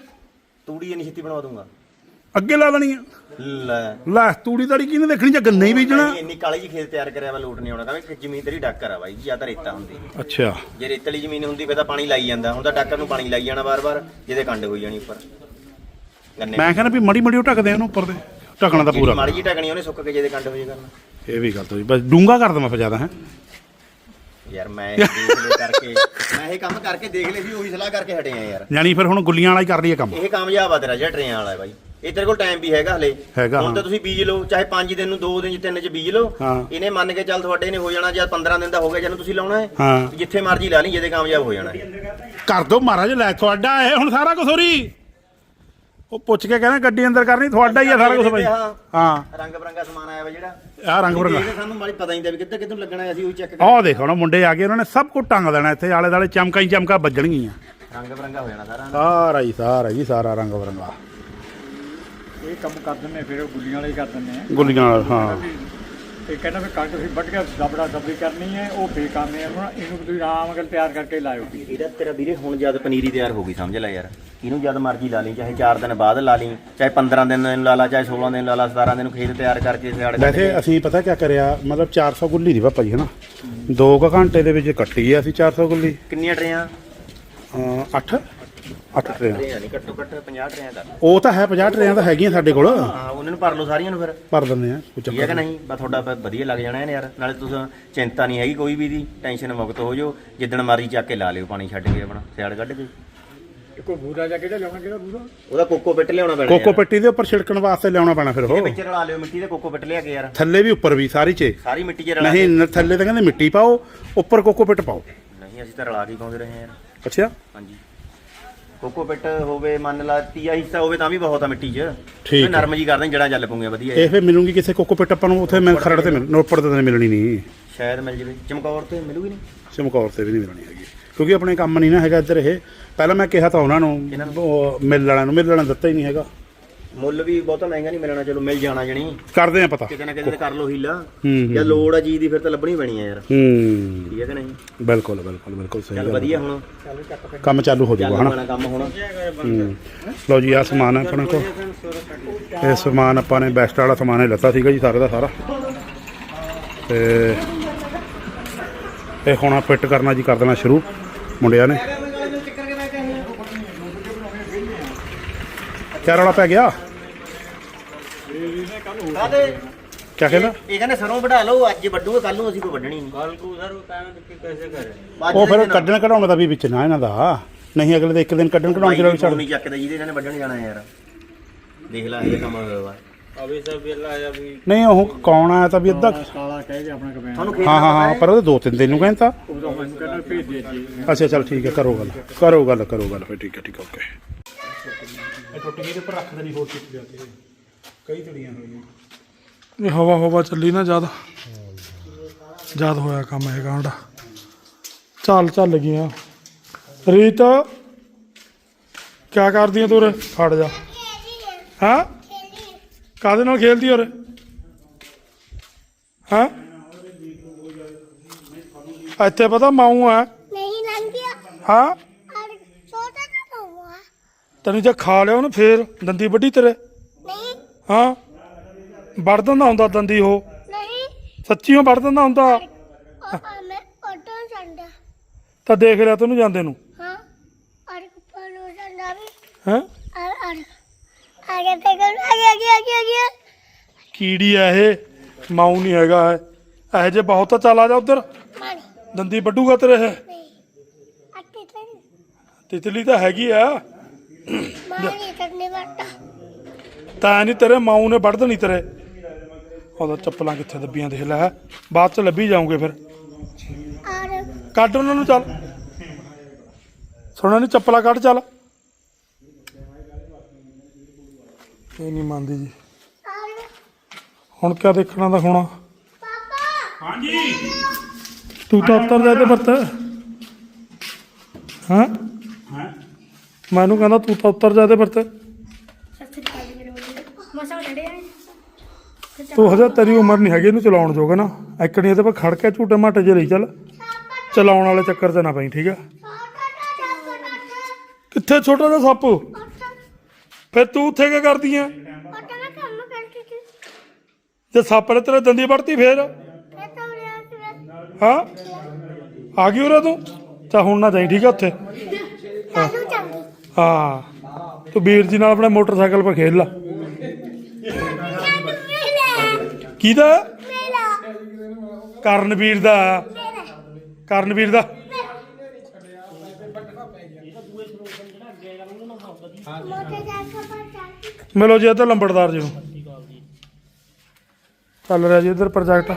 ਤੂੜੀ ਇੰਨੀ ਛੇਤੀ ਬਣਵਾ ਦੂੰਗਾ
ਅੱਗੇ ਲਾ ਦੇਣੀ ਆ।
ਲੈ।
ਲੈ ਤੂੜੀ ਤਾੜੀ ਕਿਹਨੇ ਦੇਖਣੀ ਜਾਂ ਗੰਨੇ ਹੀ ਬੀਜਣਾ?
ਇੰਨੀ- ਇੰਨੀ ਕਾਲੀ ਜੀ ਖੇਤ ਤਿਆਰ ਕਰਿਆ ਵਾ ਲੋਟ ਨਹੀਂ ਆਉਣਾ ਕਹਿੰਦੇ ਜ਼ਮੀਨ ਤੇਰੀ ਡਾਕਰ ਆ ਬਾਈ ਜਾਂ ਤਾਂ ਰੇਤਾ ਹੁੰਦੀ।
ਅੱਛਾ।
ਜੇ ਰੇਤਲੀ ਜ਼ਮੀਨ ਹੁੰਦੀ ਫਿਰ ਤਾਂ ਪਾਣੀ ਲਾਈ ਜਾਂਦਾ ਹੁਣ ਤਾਂ ਡਾਕਰ ਨੂੰ ਪਾਣੀ ਲਾਈ ਜਾਣਾ ਵਾਰ-ਵਾਰ ਜਿਹਦੇ ਕੰਡ ਹੋਈ ਜਾਣੀ ਉੱਪਰ। ਗੰਨੇ
ਮੈਂ ਕਹਿੰਦਾ ਵੀ ਮੜੀ ਮੜੀ ਉਹ ਢੱਕਦੇ ਆ ਉਹਨੂੰ ਉੱਪਰ ਦੇ ਢੱਕਣਾ ਤਾਂ ਪੂਰਾ।
ਮਾੜੀ ਜੀ ਢਕਣੀ ਉਹਨੇ ਸੁੱਕ ਕੇ ਜਿਹਦੇ ਕੰਡ ਹੋਈ ਕਰਨਾ।
ਇਹ ਵੀ ਗੱਲ ਤੋਂ ਬਸ ਡੂੰਗਾ ਕਰ ਦਵਾਂ ਫਿਰ ਜ਼ਿਆਦਾ ਹੈ।
ਯਾਰ ਮੈਂ ਇਹ ਦੇਖ ਕਰਕੇ ਮੈਂ ਇਹ ਕੰਮ ਕਰਕੇ ਦੇਖ ਲਿਆ ਸੀ ਉਹੀ ਸਲਾਹ ਕਰਕੇ ਹਟੇ ਆ ਯਾਰ।
ਯਾਨੀ ਫਿਰ ਹੁਣ ਗੁੱਲੀਆਂ ਵਾਲਾ ਹੀ ਕਰ ਲਈਏ ਕੰਮ।
ਇਹ ਕਾਮਯਾਬ ਆ ਤੇਰਾ ਜਿਹੜਾ ਟਰੇਆਂ ਵਾਲਾ ਹੈ ਬਾਈ। ਇਹ ਤੇਰੇ ਕੋਲ ਟਾਈਮ ਵੀ ਹੈਗਾ ਹਲੇ।
ਹੈਗਾ,
ਹੁਣ
ਹਾਂ।
ਤਾਂ ਤੁਸੀਂ ਬੀਜ ਲਓ ਚਾਹੇ 5 ਦਿਨ ਨੂੰ 2 ਦਿਨ ਚ 3 ਚ ਬੀਜ ਲਓ।
ਹਾਂ।
ਇਹਨੇ ਮੰਨ ਕੇ ਚੱਲ ਤੁਹਾਡੇ ਨੇ ਹੋ ਜਾਣਾ ਜਾਂ 15 ਦਿਨ ਦਾ ਹੋ ਗਿਆ ਜਦੋਂ ਤੁਸੀਂ ਲਾਉਣਾ ਹੈ।
ਹਾਂ।
ਜਿੱਥੇ ਮਰਜ਼ੀ ਲਾ ਲਈ ਜਿਹਦੇ ਕਾਮਯਾਬ ਹੋ ਜਾਣਾ ਹੈ।
ਕਰ ਦੋ ਮਹਾਰਾਜ ਲੈ ਤੁਹਾਡਾ ਇਹ ਹੁਣ ਸਾਰਾ ਕੁਝ ਹੋਰੀ। ਉਹ ਪੁੱਛ ਕੇ ਕਹਿੰਦਾ ਗੱਡੀ ਅੰਦਰ ਕਰਨੀ ਤੁਹਾਡਾ ਹੀ ਆ ਸਾਰਾ ਕੁਝ ਬਾਈ।
ਹਾਂ। ਰੰਗ ਬਰੰਗਾ ਸਮਾਨ ਆਇਆ ਵਾ ਜਿਹੜਾ।
ਆਹ ਰੰਗ ਬਰੰਗਾ।
ਇਹਦੇ ਸਾਨੂੰ ਮਾੜੀ ਪਤਾ ਨਹੀਂ ਤਾਂ ਵੀ ਕਿੱਧਰ ਕਿੱਧਰ ਲੱਗਣਾ ਹੈ, ਅਸੀਂ ਉਹ ਚੈੱਕ
ਆਹ ਦੇਖੋ ਹੁਣ ਮੁੰਡੇ ਆ ਗਏ ਉਹਨਾਂ ਨੇ ਸਭ ਕੁਝ ਟੰਗ ਦੇਣਾ ਇੱਥੇ ਆਲੇ ਦਾਲੇ ਚਮਕਾਂ ਹੀ ਚਮਕਾਂ ਵੱਜਣਗੀਆਂ।
ਰੰਗ ਬਰੰਗਾ ਹੋ ਜਾਣਾ ਸਾਰਾ
ਸਾਰਾ ਹੀ ਸਾਰਾ ਜੀ ਸਾਰਾ ਰੰਗ ਬਰੰਗਾ।
ਇਹ ਕੰਮ ਕਰ ਦਿੰਨੇ ਫਿਰ ਉਹ ਗੁੱਲੀਆਂ ਵਾਲੇ ਕਰ ਦਿੰਨੇ ਆ।
ਗੁੱਲੀਆਂ ਨਾਲ, ਹਾਂ।
ਇਹ ਕਹਿੰਦਾ ਵੀ ਕਣਕ ਫਿਰ ਵੱਢ ਕੇ ਦਬੜਾ ਦਬੜੀ ਕਰਨੀ ਹੈ ਉਹ ਬੇਕਾਮੇ ਆ ਹੁਣ ਇਹਨੂੰ ਤੁਸੀਂ ਆਰਾਮ ਨਾਲ ਤਿਆਰ ਕਰਕੇ ਲਾਇਓ। ਵੀ
ਇਹਦਾ ਤੇਰਾ ਵੀਰੇ ਹੁਣ ਜਦ ਪਨੀਰੀ ਤਿਆਰ ਹੋ ਗਈ ਸਮਝ ਲੈ ਯਾਰ। ਇਹਨੂੰ ਜਦ ਮਰਜ਼ੀ ਲਾ ਲਈ ਚਾਹੇ 4 ਦਿਨ ਬਾਅਦ ਲਾ ਲਈ ਚਾਹੇ 15 ਦਿਨ ਨੂੰ ਲਾ ਲਾ ਚਾਹੇ 16 ਦਿਨ ਲਾ ਲਾ 17 ਦਿਨ ਨੂੰ ਖੇਤ ਤਿਆਰ ਕਰਕੇ ਸਿਆੜ ਕੱਢ
ਵੈਸੇ ਅਸੀਂ ਪਤਾ ਕੀ ਕਰਿਆ ਮਤਲਬ 400 ਗੁੱਲੀ ਦੀ ਪਾਪਾ ਜੀ ਹਨਾ 2 ਘੰਟੇ ਦੇ ਵਿੱਚ ਕੱਟੀ ਆ ਅਸੀਂ 400 ਗੁੱਲੀ।
ਕਿੰਨੀਆਂ ਟਰੇਆਂ?
8 8 ਟਰੇਆਂ
ਟਰੇਆਂ ਨਹੀਂ ਘੱਟੋ ਘੱਟ 50 ਟਰੇਆਂ ਦਾ
ਉਹ ਤਾਂ ਹੈ 50 ਟਰੇਆਂ ਤਾਂ ਹੈਗੀਆਂ ਸਾਡੇ ਕੋਲ।
ਹਾਂ ਉਹਨਾਂ ਨੂੰ ਭਰ ਲਓ ਸਾਰੀਆਂ ਨੂੰ ਫਿਰ।
ਭਰ ਦਿੰਦੇ ਆ ਕੋਈ
ਠੀਕ ਹੈ
ਚੱਕਰ
ਕਿ ਨਹੀਂ। ਬਸ ਤੁਹਾਡਾ ਬ- ਵਧੀਆ ਲੱਗ ਜਾਣਾ ਇਹਨੇ ਯਾਰ। ਨਾਲੇ ਤੁਸੀਂ ਚਿੰਤਾ ਨਹੀਂ ਹੈਗੀ ਕੋਈ ਵੀ ਦੀ ਟੈਨਸ਼ਨ ਮੁਕਤ ਹੋ ਜਾਓ। ਜਿੱਦਣ ਮਰਜ਼ੀ ਚੱਕ ਕੇ ਲਾ ਲਿਓ ਪਾਣੀ ਛੱਡ ਕੇ ਆਪਣਾ ਸਿਆੜ ਕੱਢ ਕੇ।
ਇੱਕੋ ਬੂਰਾ ਜਾ ਕਿਹੜਾ ਲਾਉਣਾ ਕਿਹੜਾ ਬੂਰਾ?
ਉਹਦਾ ਕੋਕੋ ਪਿੱਟ ਲਿਆਉਣਾ ਪੈਣਾ
ਕੋਕੋ। ਪੱਟੀ ਦੇ ਉੱਪਰ ਛਿੜਕਣ ਵਾਸਤੇ ਲਿਆਉਣਾ ਪੈਣਾ ਫਿਰ ਉਹ।
ਵਿੱਚ ਰਲਾ ਲਿਓ ਮਿੱਟੀ ਦੇ ਕੋਕੋ ਪਿੱਟ ਲਿਆ ਕੇ ਯਾਰ।
ਥੱਲੇ ਵੀ ਉੱਪਰ ਵੀ ਸਾਰੀ 'ਚ।
ਸਾਰੀ ਮਿੱਟੀ 'ਚ ਰਲਾ ਕੇ।
ਨਹੀਂ ਨ- ਥੱਲੇ ਤਾਂ ਕਹਿੰਦੇ ਮਿੱਟੀ ਪਾਓ ਉੱਪਰ ਕੋਕੋ ਪਿੱਟ ਪਾਓ।
ਨਹੀਂ ਅਸੀਂ ਤਾਂ ਰਲਾ ਕੇ ਹੀ ਪਾਉਂਦੇ ਰਹੇ ਹਾਂ ਯਾਰ।
ਅੱਛਾ।
ਹਾਂਜੀ। ਕੋਕੋ ਪਿੱਟ ਹੋਵੇ ਮੰਨ ਲਾ ਤੀਆ ਹਿੱਸਾ ਹੋਵੇ ਤਾਂ ਵੀ ਬਹੁਤ ਆ ਮਿੱਟੀ 'ਚ।
ਠੀਕ
ਇਹ ਨਰਮ ਜੀ ਕਰਦੇ ਜੜਾਂ ਚੱਲ ਪੂਗੀਆਂ ਵਧੀਆ
ਇਹ ਫਿਰ ਮਿਲੂਗੀ ਕਿਸੇ ਕੋਕੋ ਪਿੱਟ ਆਪਾਂ ਨੂੰ ਉੱਥੇ ਮੈਂ ਖਰੜ ਤੇ ਮਿਲ ਨੋਪੜ ਤੇ ਤਾਂ ਮਿਲਣੀ ਨਹੀਂ।
ਸ਼ਾਇਦ ਮਿਲ ਜਵੇ। ਚਮਕੌਰ ਤੇ ਮਿਲੂਗੀ ਨਹੀਂ?
ਚਮਕੌਰ ਤੇ ਵੀ ਨਹੀਂ ਮਿਲਣੀ ਹੈਗੀ। ਕਿਉਂਕਿ ਆਪਣੇ ਕੰਮ ਨਹੀਂ ਨਾ ਹੈਗਾ ਇੱਧਰ ਇਹ। ਪਹਿਲਾਂ ਮੈਂ ਕਿਹਾ ਤਾਂ ਉਹਨਾਂ ਨੂੰ ਉਹ ਮਿਲ ਵਾਲਿਆਂ ਨੂੰ ਮਿਲ ਵਾਲਿਆਂ ਦਿੱਤਾ ਹੀ ਨਹੀਂ ਹੈਗਾ।
ਮੁੱਲ ਵੀ ਬਹੁਤਾ ਮਹਿੰਗਾ ਨਹੀਂ ਮਿਲਣਾ ਚਲੋ ਮਿਲ ਜਾਣਾ ਜਣੀ।
ਕਰਦੇ ਆ ਪਤਾ।
ਕਿਤੇ ਨਾ ਕਿਤੇ ਤਾਂ ਕਰ ਲੋ ਹੀਲਾ।
ਹੂੰ
ਜੇ ਲੋੜ ਆ ਚੀਜ਼ ਦੀ ਫਿਰ ਤਾਂ ਲੱਭਣੀ ਪੈਣੀ ਆ ਯਾਰ।
ਹੂੰ।
ਠੀਕ ਹੈ ਕਿ ਨਹੀਂ?
ਬਿਲਕੁਲ ਬਿਲਕੁਲ ਬਿਲਕੁਲ ਸਹੀ
ਚੱਲ
ਗੱਲ
ਵਧੀਆ ਹੁਣ।
ਕੰਮ ਚਾਲੂ ਹੋ
ਚੱਲ
ਜਾਊਗਾ ਹਨਾ
ਕੰਮ ਹੁਣ।
ਹੂੰ। ਲਓ ਜੀ ਆ ਸਮਾਨ ਹੈ ਆਪਣੇ ਕੋਲ। ਇਹ ਸਮਾਨ ਆਪਾਂ ਨੇ ਬੈਸਟ ਵਾਲਾ ਸਮਾਨ ਹੀ ਲੱਤਾ ਸੀਗਾ ਜੀ ਸਾਰਾ ਦਾ ਸਾਰਾ। ਤੇ ਇਹ ਹੁਣ ਫਿੱਟ ਕਰਨਾ ਜੀ ਕਰ ਦੇਣਾ ਸ਼ੁਰੂ ਮੁੰਡਿਆਂ ਨੇ। ਕਿਆ ਰੌਲਾ ਪੈ ਗਿਆ? ਕਿਆ ਕਹਿੰਦਾ?
ਇਹ ਕਹਿੰਦੇ ਸਰੋਂ ਵਢਾ ਲਓ ਅੱਜ ਵੱਢੂਗੇ ਕੱਲ ਨੂੰ ਅਸੀਂ ਕੋਈ ਵੱਢਣੀ
ਕੱਲ ਨੂੰ ਸਰ ਕਾਇਮ ਕਿ ਕੈਸੇ
ਕਰੇ
ਉਹ ਫਿਰ ਕੱਢਣ ਕਢਾਉਣ ਦਾ ਵੀ ਵਿੱਚ ਨਾ ਇਹਨਾਂ ਦਾ। ਨਹੀਂ ਅਗਲੇ ਦੇ ਇੱਕ ਦਿਨ ਕੱਢਣ ਕਢਾਉਣ
ਜਿਹੜਾ
ਛੱਡ
ਚੱਕਦਾ ਜਿਹਦੇ ਇਹਨਾਂ ਨੇ ਵੱਢਣ ਜਾਣਾ ਯਾਰ। ਦੇਖ ਲੈ ਇਹ ਕੰਮ ਹੋਇਆ
ਅਬੇ ਸਭ ਵੇਲਾ ਆ ਵੀ।
ਨਹੀਂ ਉਹ ਕੌਣ ਆਇਆ ਤਾਂ ਵੀ ਅੱਧਾ ਹਾਂ ਹਾਂ ਹਾਂ ਪਰ ਉਹ ਦੋ ਤਿੰਨ ਦਿਨ ਨੂੰ ਕਹਿੰਦਾ ਅੱਛਾ ਚਲ ਠੀਕ ਹੈ ਕਰੋ ਗੱਲ ਕਰੋ ਗੱਲ ਕਰੋ ਗੱਲ ਫੇ ਠੀਕ ਹੈ ਠੀਕ ਓਕੇ। ਇਹ ਟੁੱਟ ਗਈ ਤੇ ਉੱਪਰ ਰੱਖ ਦੇਣੀ ਹੋਰ ਚੀਜ਼ ਲਿਆ ਕੇ। ਕਈ ਤੜੀਆਂ ਹੋਈਆਂ।
ਇਹ ਹਵਾ ਹਵਾ ਚੱਲੀ ਨਾ ਜ਼ਿਆਦਾ। ਜਦ ਹੋਇਆ ਕੰਮ ਇਹ ਗਾਂਡਾ ਚੱਲ ਚੱਲ ਗਈਆਂ। ਰੀਤ ਕਿਆ ਕਰਦੀ ਆ ਤੂੰ ਉਰੇ? ਖੜ ਜਾ। ਹਾਂ? ਕਾਦੇ ਨਾਲ ਖੇਲਦੀ ਉਰੇ? ਹਾਂ? ਇੱਥੇ ਪਤਾ ਮਾਊ ਆ।
ਨਹੀਂ ਲੰਘਿਆ
ਹਾਂ
ਔਰ ਛੋਟਾ ਜਿਹਾ ਹੋਊਗਾ
ਤੈਨੂੰ ਜੇ ਖਾ ਲਿਆ ਉਹਨੇ ਫੇਰ ਦੰਦੀ ਵੱਡੀ ਤੇਰੇ।
ਨਹੀਂ।
ਹਾਂ। ਵੜ ਦਿੰਦਾ ਹੁੰਦਾ ਦੰਦੀ ਉਹ।
ਨਹੀਂ।
ਸੱਚੀਓ ਵੜ ਦਿੰਦਾ ਹੁੰਦਾ।
ਉਹ ਮੈਂ ਆਟੋ
ਤਾਂ ਦੇਖ ਲਿਆ ਤੈਨੂੰ ਜਾਂਦੇ ਨੂੰ।
ਹਾਂ। ਉੱਪਰ ਨੂੰ ਚੰਦਾ ਵੀ।
ਹੈ?
ਔਰ ਔਰ। ਆਗੇ ਤੇ ਕਰ ਆਗੇ ਆਗੇ ਆਗੇ ਆਗੇ।
ਕੀੜੀ ਆ ਇਹ। ਨਹੀਂ ਹੈਗਾ ਇਹ। ਇਹੋ ਜੇ ਬਹੁਤ ਆ, ਚੱਲ ਆ ਜਾ ਉਧਰ।
ਮਾਣੀ
ਦੰਦੀ ਵੱਡੂਗਾ ਤੇਰੇ ਇਹ।
ਨਹੀਂ। ਅੱਤੇ ਤੇ
ਤਿਤਲੀ ਤਾਂ ਹੈਗੀ ਆ। ਤਾਂ ਨਹੀਂ ਤੇਰੇ ਮਾਊ ਨੇ ਵੱਢ ਦੇਣੀ ਤੇਰੇ। ਉਹਦਾ ਚੱਪਲਾਂ ਕਿੱਥੇ ਦੱਬੀਆਂ ਦੇਖ ਲੈ ਬਾਅਦ ਚ ਲੱਭੀ ਜਾਉਂਗੇ ਫਿਰ। ਕੱਢ ਉਹਨਾਂ ਨੂੰ ਚੱਲ। ਸੁਣਾ ਨਹੀਂ ਚੱਪਲਾਂ ਕੱਢ ਚੱਲ। ਇਹ ਨਹੀਂ ਮੰਨਦੀ ਜੀ। ਹੁਣ ਕਿਆ ਦੇਖਣਾ ਦਾ ਹੋਣਾ।
ਪਾਪਾ।
ਹਾਂਜੀ।
ਤੂੰ ਤਾਂ ਉੱਤਰ ਜਾ ਤੇ ਵਰਤ। ਹਾਂ
ਹਾਂ?
ਮੈਨੂੰ ਕਹਿੰਦਾ ਤੂੰ ਤਾਂ ਉੱਤਰ ਜਾ ਤੇ ਵਰਤ
ਮਸਾ
ਤੂੰ ਹਜੇ ਤੇਰੀ ਉਮਰ ਨਹੀਂ ਹੈਗੀ, ਇਹਨੂੰ ਚਲਾਉਣ ਜੋਗਾ ਨਾ। ਐਕਣੀ ਇਹਦੇ ਪਰ ਖੜ ਕੇ ਝੂਟੇ ਮਾਟੇ ਜੇ ਲਈ ਚੱਲ। ਚਲਾਉਣ ਵਾਲੇ ਚੱਕਰ 'ਚ ਨਾ ਪਈ, ਠੀਕ ਆ ਕਿੱਥੇ ਛੋਟਾ ਜਿਹਾ ਸੱਪ? ਫਿਰ ਤੂੰ ਉੱਥੇ ਕੀ ਕਰਦੀ ਆ ਜੇ ਸੱਪ ਨੇ ਤੇਰੇ ਦੰਦੀ ਵੜਤੀ ਫੇਰ?
ਆ
ਹਾਂ? ਆ ਗਈ ਉਰੇ ਤੂੰ? ਤਾਂ ਹੁਣ ਨਾ ਜਾਈ, ਠੀਕ ਆ ਉੱਥੇ।
ਕਾਹਨੂੰ
ਹਾਂ। ਤੂੰ ਵੀਰ ਜੀ ਨਾਲ ਆਪਣੇ ਮੋਟਰਸਾਈਕਲ 'ਤੇ ਖੇਲ ਲਾ। ਕਿਹਦਾ?
ਮੇਰਾ
ਕਰਨਵੀਰ ਦਾ। ਕਰਨਵੀਰ ਦਾ। ਮਿਲੋ ਜੀ ਇੱਧਰ ਲੰਬੜਦਾਰ ਜੀ ਨੂੰ। ਚੱਲ ਰਿਹਾ ਜੀ ਇੱਧਰ ਪ੍ਰੋਜੈਕਟ।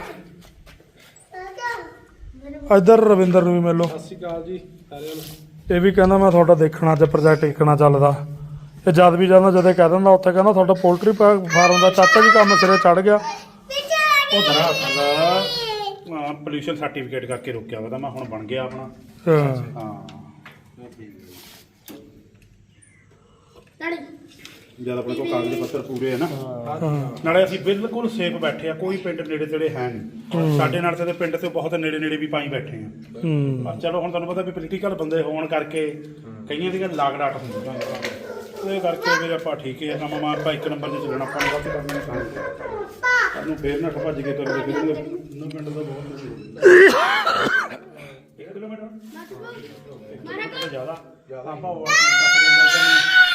ਇੱਧਰ ਰਵਿੰਦਰ ਨੂੰ ਵੀ ਮਿਲੋ। ਸਤਿ ਸ਼੍ਰੀ ਅਕਾਲ ਜੀ ਇਹ ਵੀ ਕਹਿੰਦਾ ਮੈਂ ਤੁਹਾਡਾ ਦੇਖਣਾ ਅੱਜ ਪ੍ਰੋਜੈਕਟ ਦੇਖਣਾ ਚੱਲਦਾ। ਇਹ ਜਦ ਵੀ ਜਾਂਦਾ ਜਦੇ ਕਹਿ ਦਿੰਦਾ ਉੱਥੇ ਕਹਿੰਦਾ ਤੁਹਾਡਾ ਪੋਲਟਰੀ ਫਾਰਮ ਦਾ ਚਾਚਾ ਜੀ ਕੰਮ ਸਿਰੇ ਚੜ ਗਿਆ।
ਉਹ ਦਰਅਸਲ ਪੋਲੂਸ਼ਨ ਸਰਟੀਫਿਕੇਟ ਕਰਕੇ ਰੁਕਿਆ ਵਾ ਤਾਂ ਮੈਂ ਹੁਣ ਬਣ ਗਿਆ ਆਪਣਾ।
ਹਾਂ।
ਹਾਂ। ਜਦ ਆਪਣੇ ਕੋਲ ਕਾਗਜ਼ ਪੱਤਰ ਪੂਰੇ ਹੈ ਨਾ। ਨਾਲੇ ਅਸੀਂ ਬਿਲਕੁਲ ਸੇਫ ਬੈਠੇ ਆ ਕੋਈ ਪਿੰਡ ਨੇੜੇ ਤੇੜੇ ਹੈ ਨਹੀਂ। ਸਾਡੇ ਨਾਲ ਤੇ ਪਿੰਡ ਤੇ ਬਹੁਤ ਨੇੜੇ ਨੇੜੇ ਵੀ ਪਾਈ ਬੈਠੇ ਆ।
ਹੂੰ।
ਪਰ ਚਲੋ ਹੁਣ ਤੁਹਾਨੂੰ ਪਤਾ ਵੀ ਪੋਲੀਟੀਕਲ ਬੰਦੇ ਹੋਣ ਕਰਕੇ ਕਈਆਂ ਦੀਆਂ ਲਾਗ ਡਾਟ ਹੁੰਦੀਆਂ ਉਹਦੇ ਕਰਕੇ ਵੀ ਆਪਾਂ ਠੀਕ ਹੈ ਕੰਮ ਮਾ ਆਪਾਂ ਇੱਕ ਨੰਬਰ 'ਤੇ ਚੱਲਣਾ ਆਪਾਂ ਨੇ ਗਲਤ ਕਰਨੀ ਨਹੀਂ ਸਾਨੂੰ ਫੇਰ ਨਾ ਭੱਜ ਕੇ ਕਰੋ ਦੇਖਦੇ ਨੋ। ਪਿੰਡ ਦਾ ਬਹੁਤ ਇੱਕ ਕਿਲੋਮੀਟਰ ਮਾਰਾ ਜ਼ਿਆਦਾ। ਆਪਾਂ ਉਹ ਟੱਪ ਜਾਂਦਾ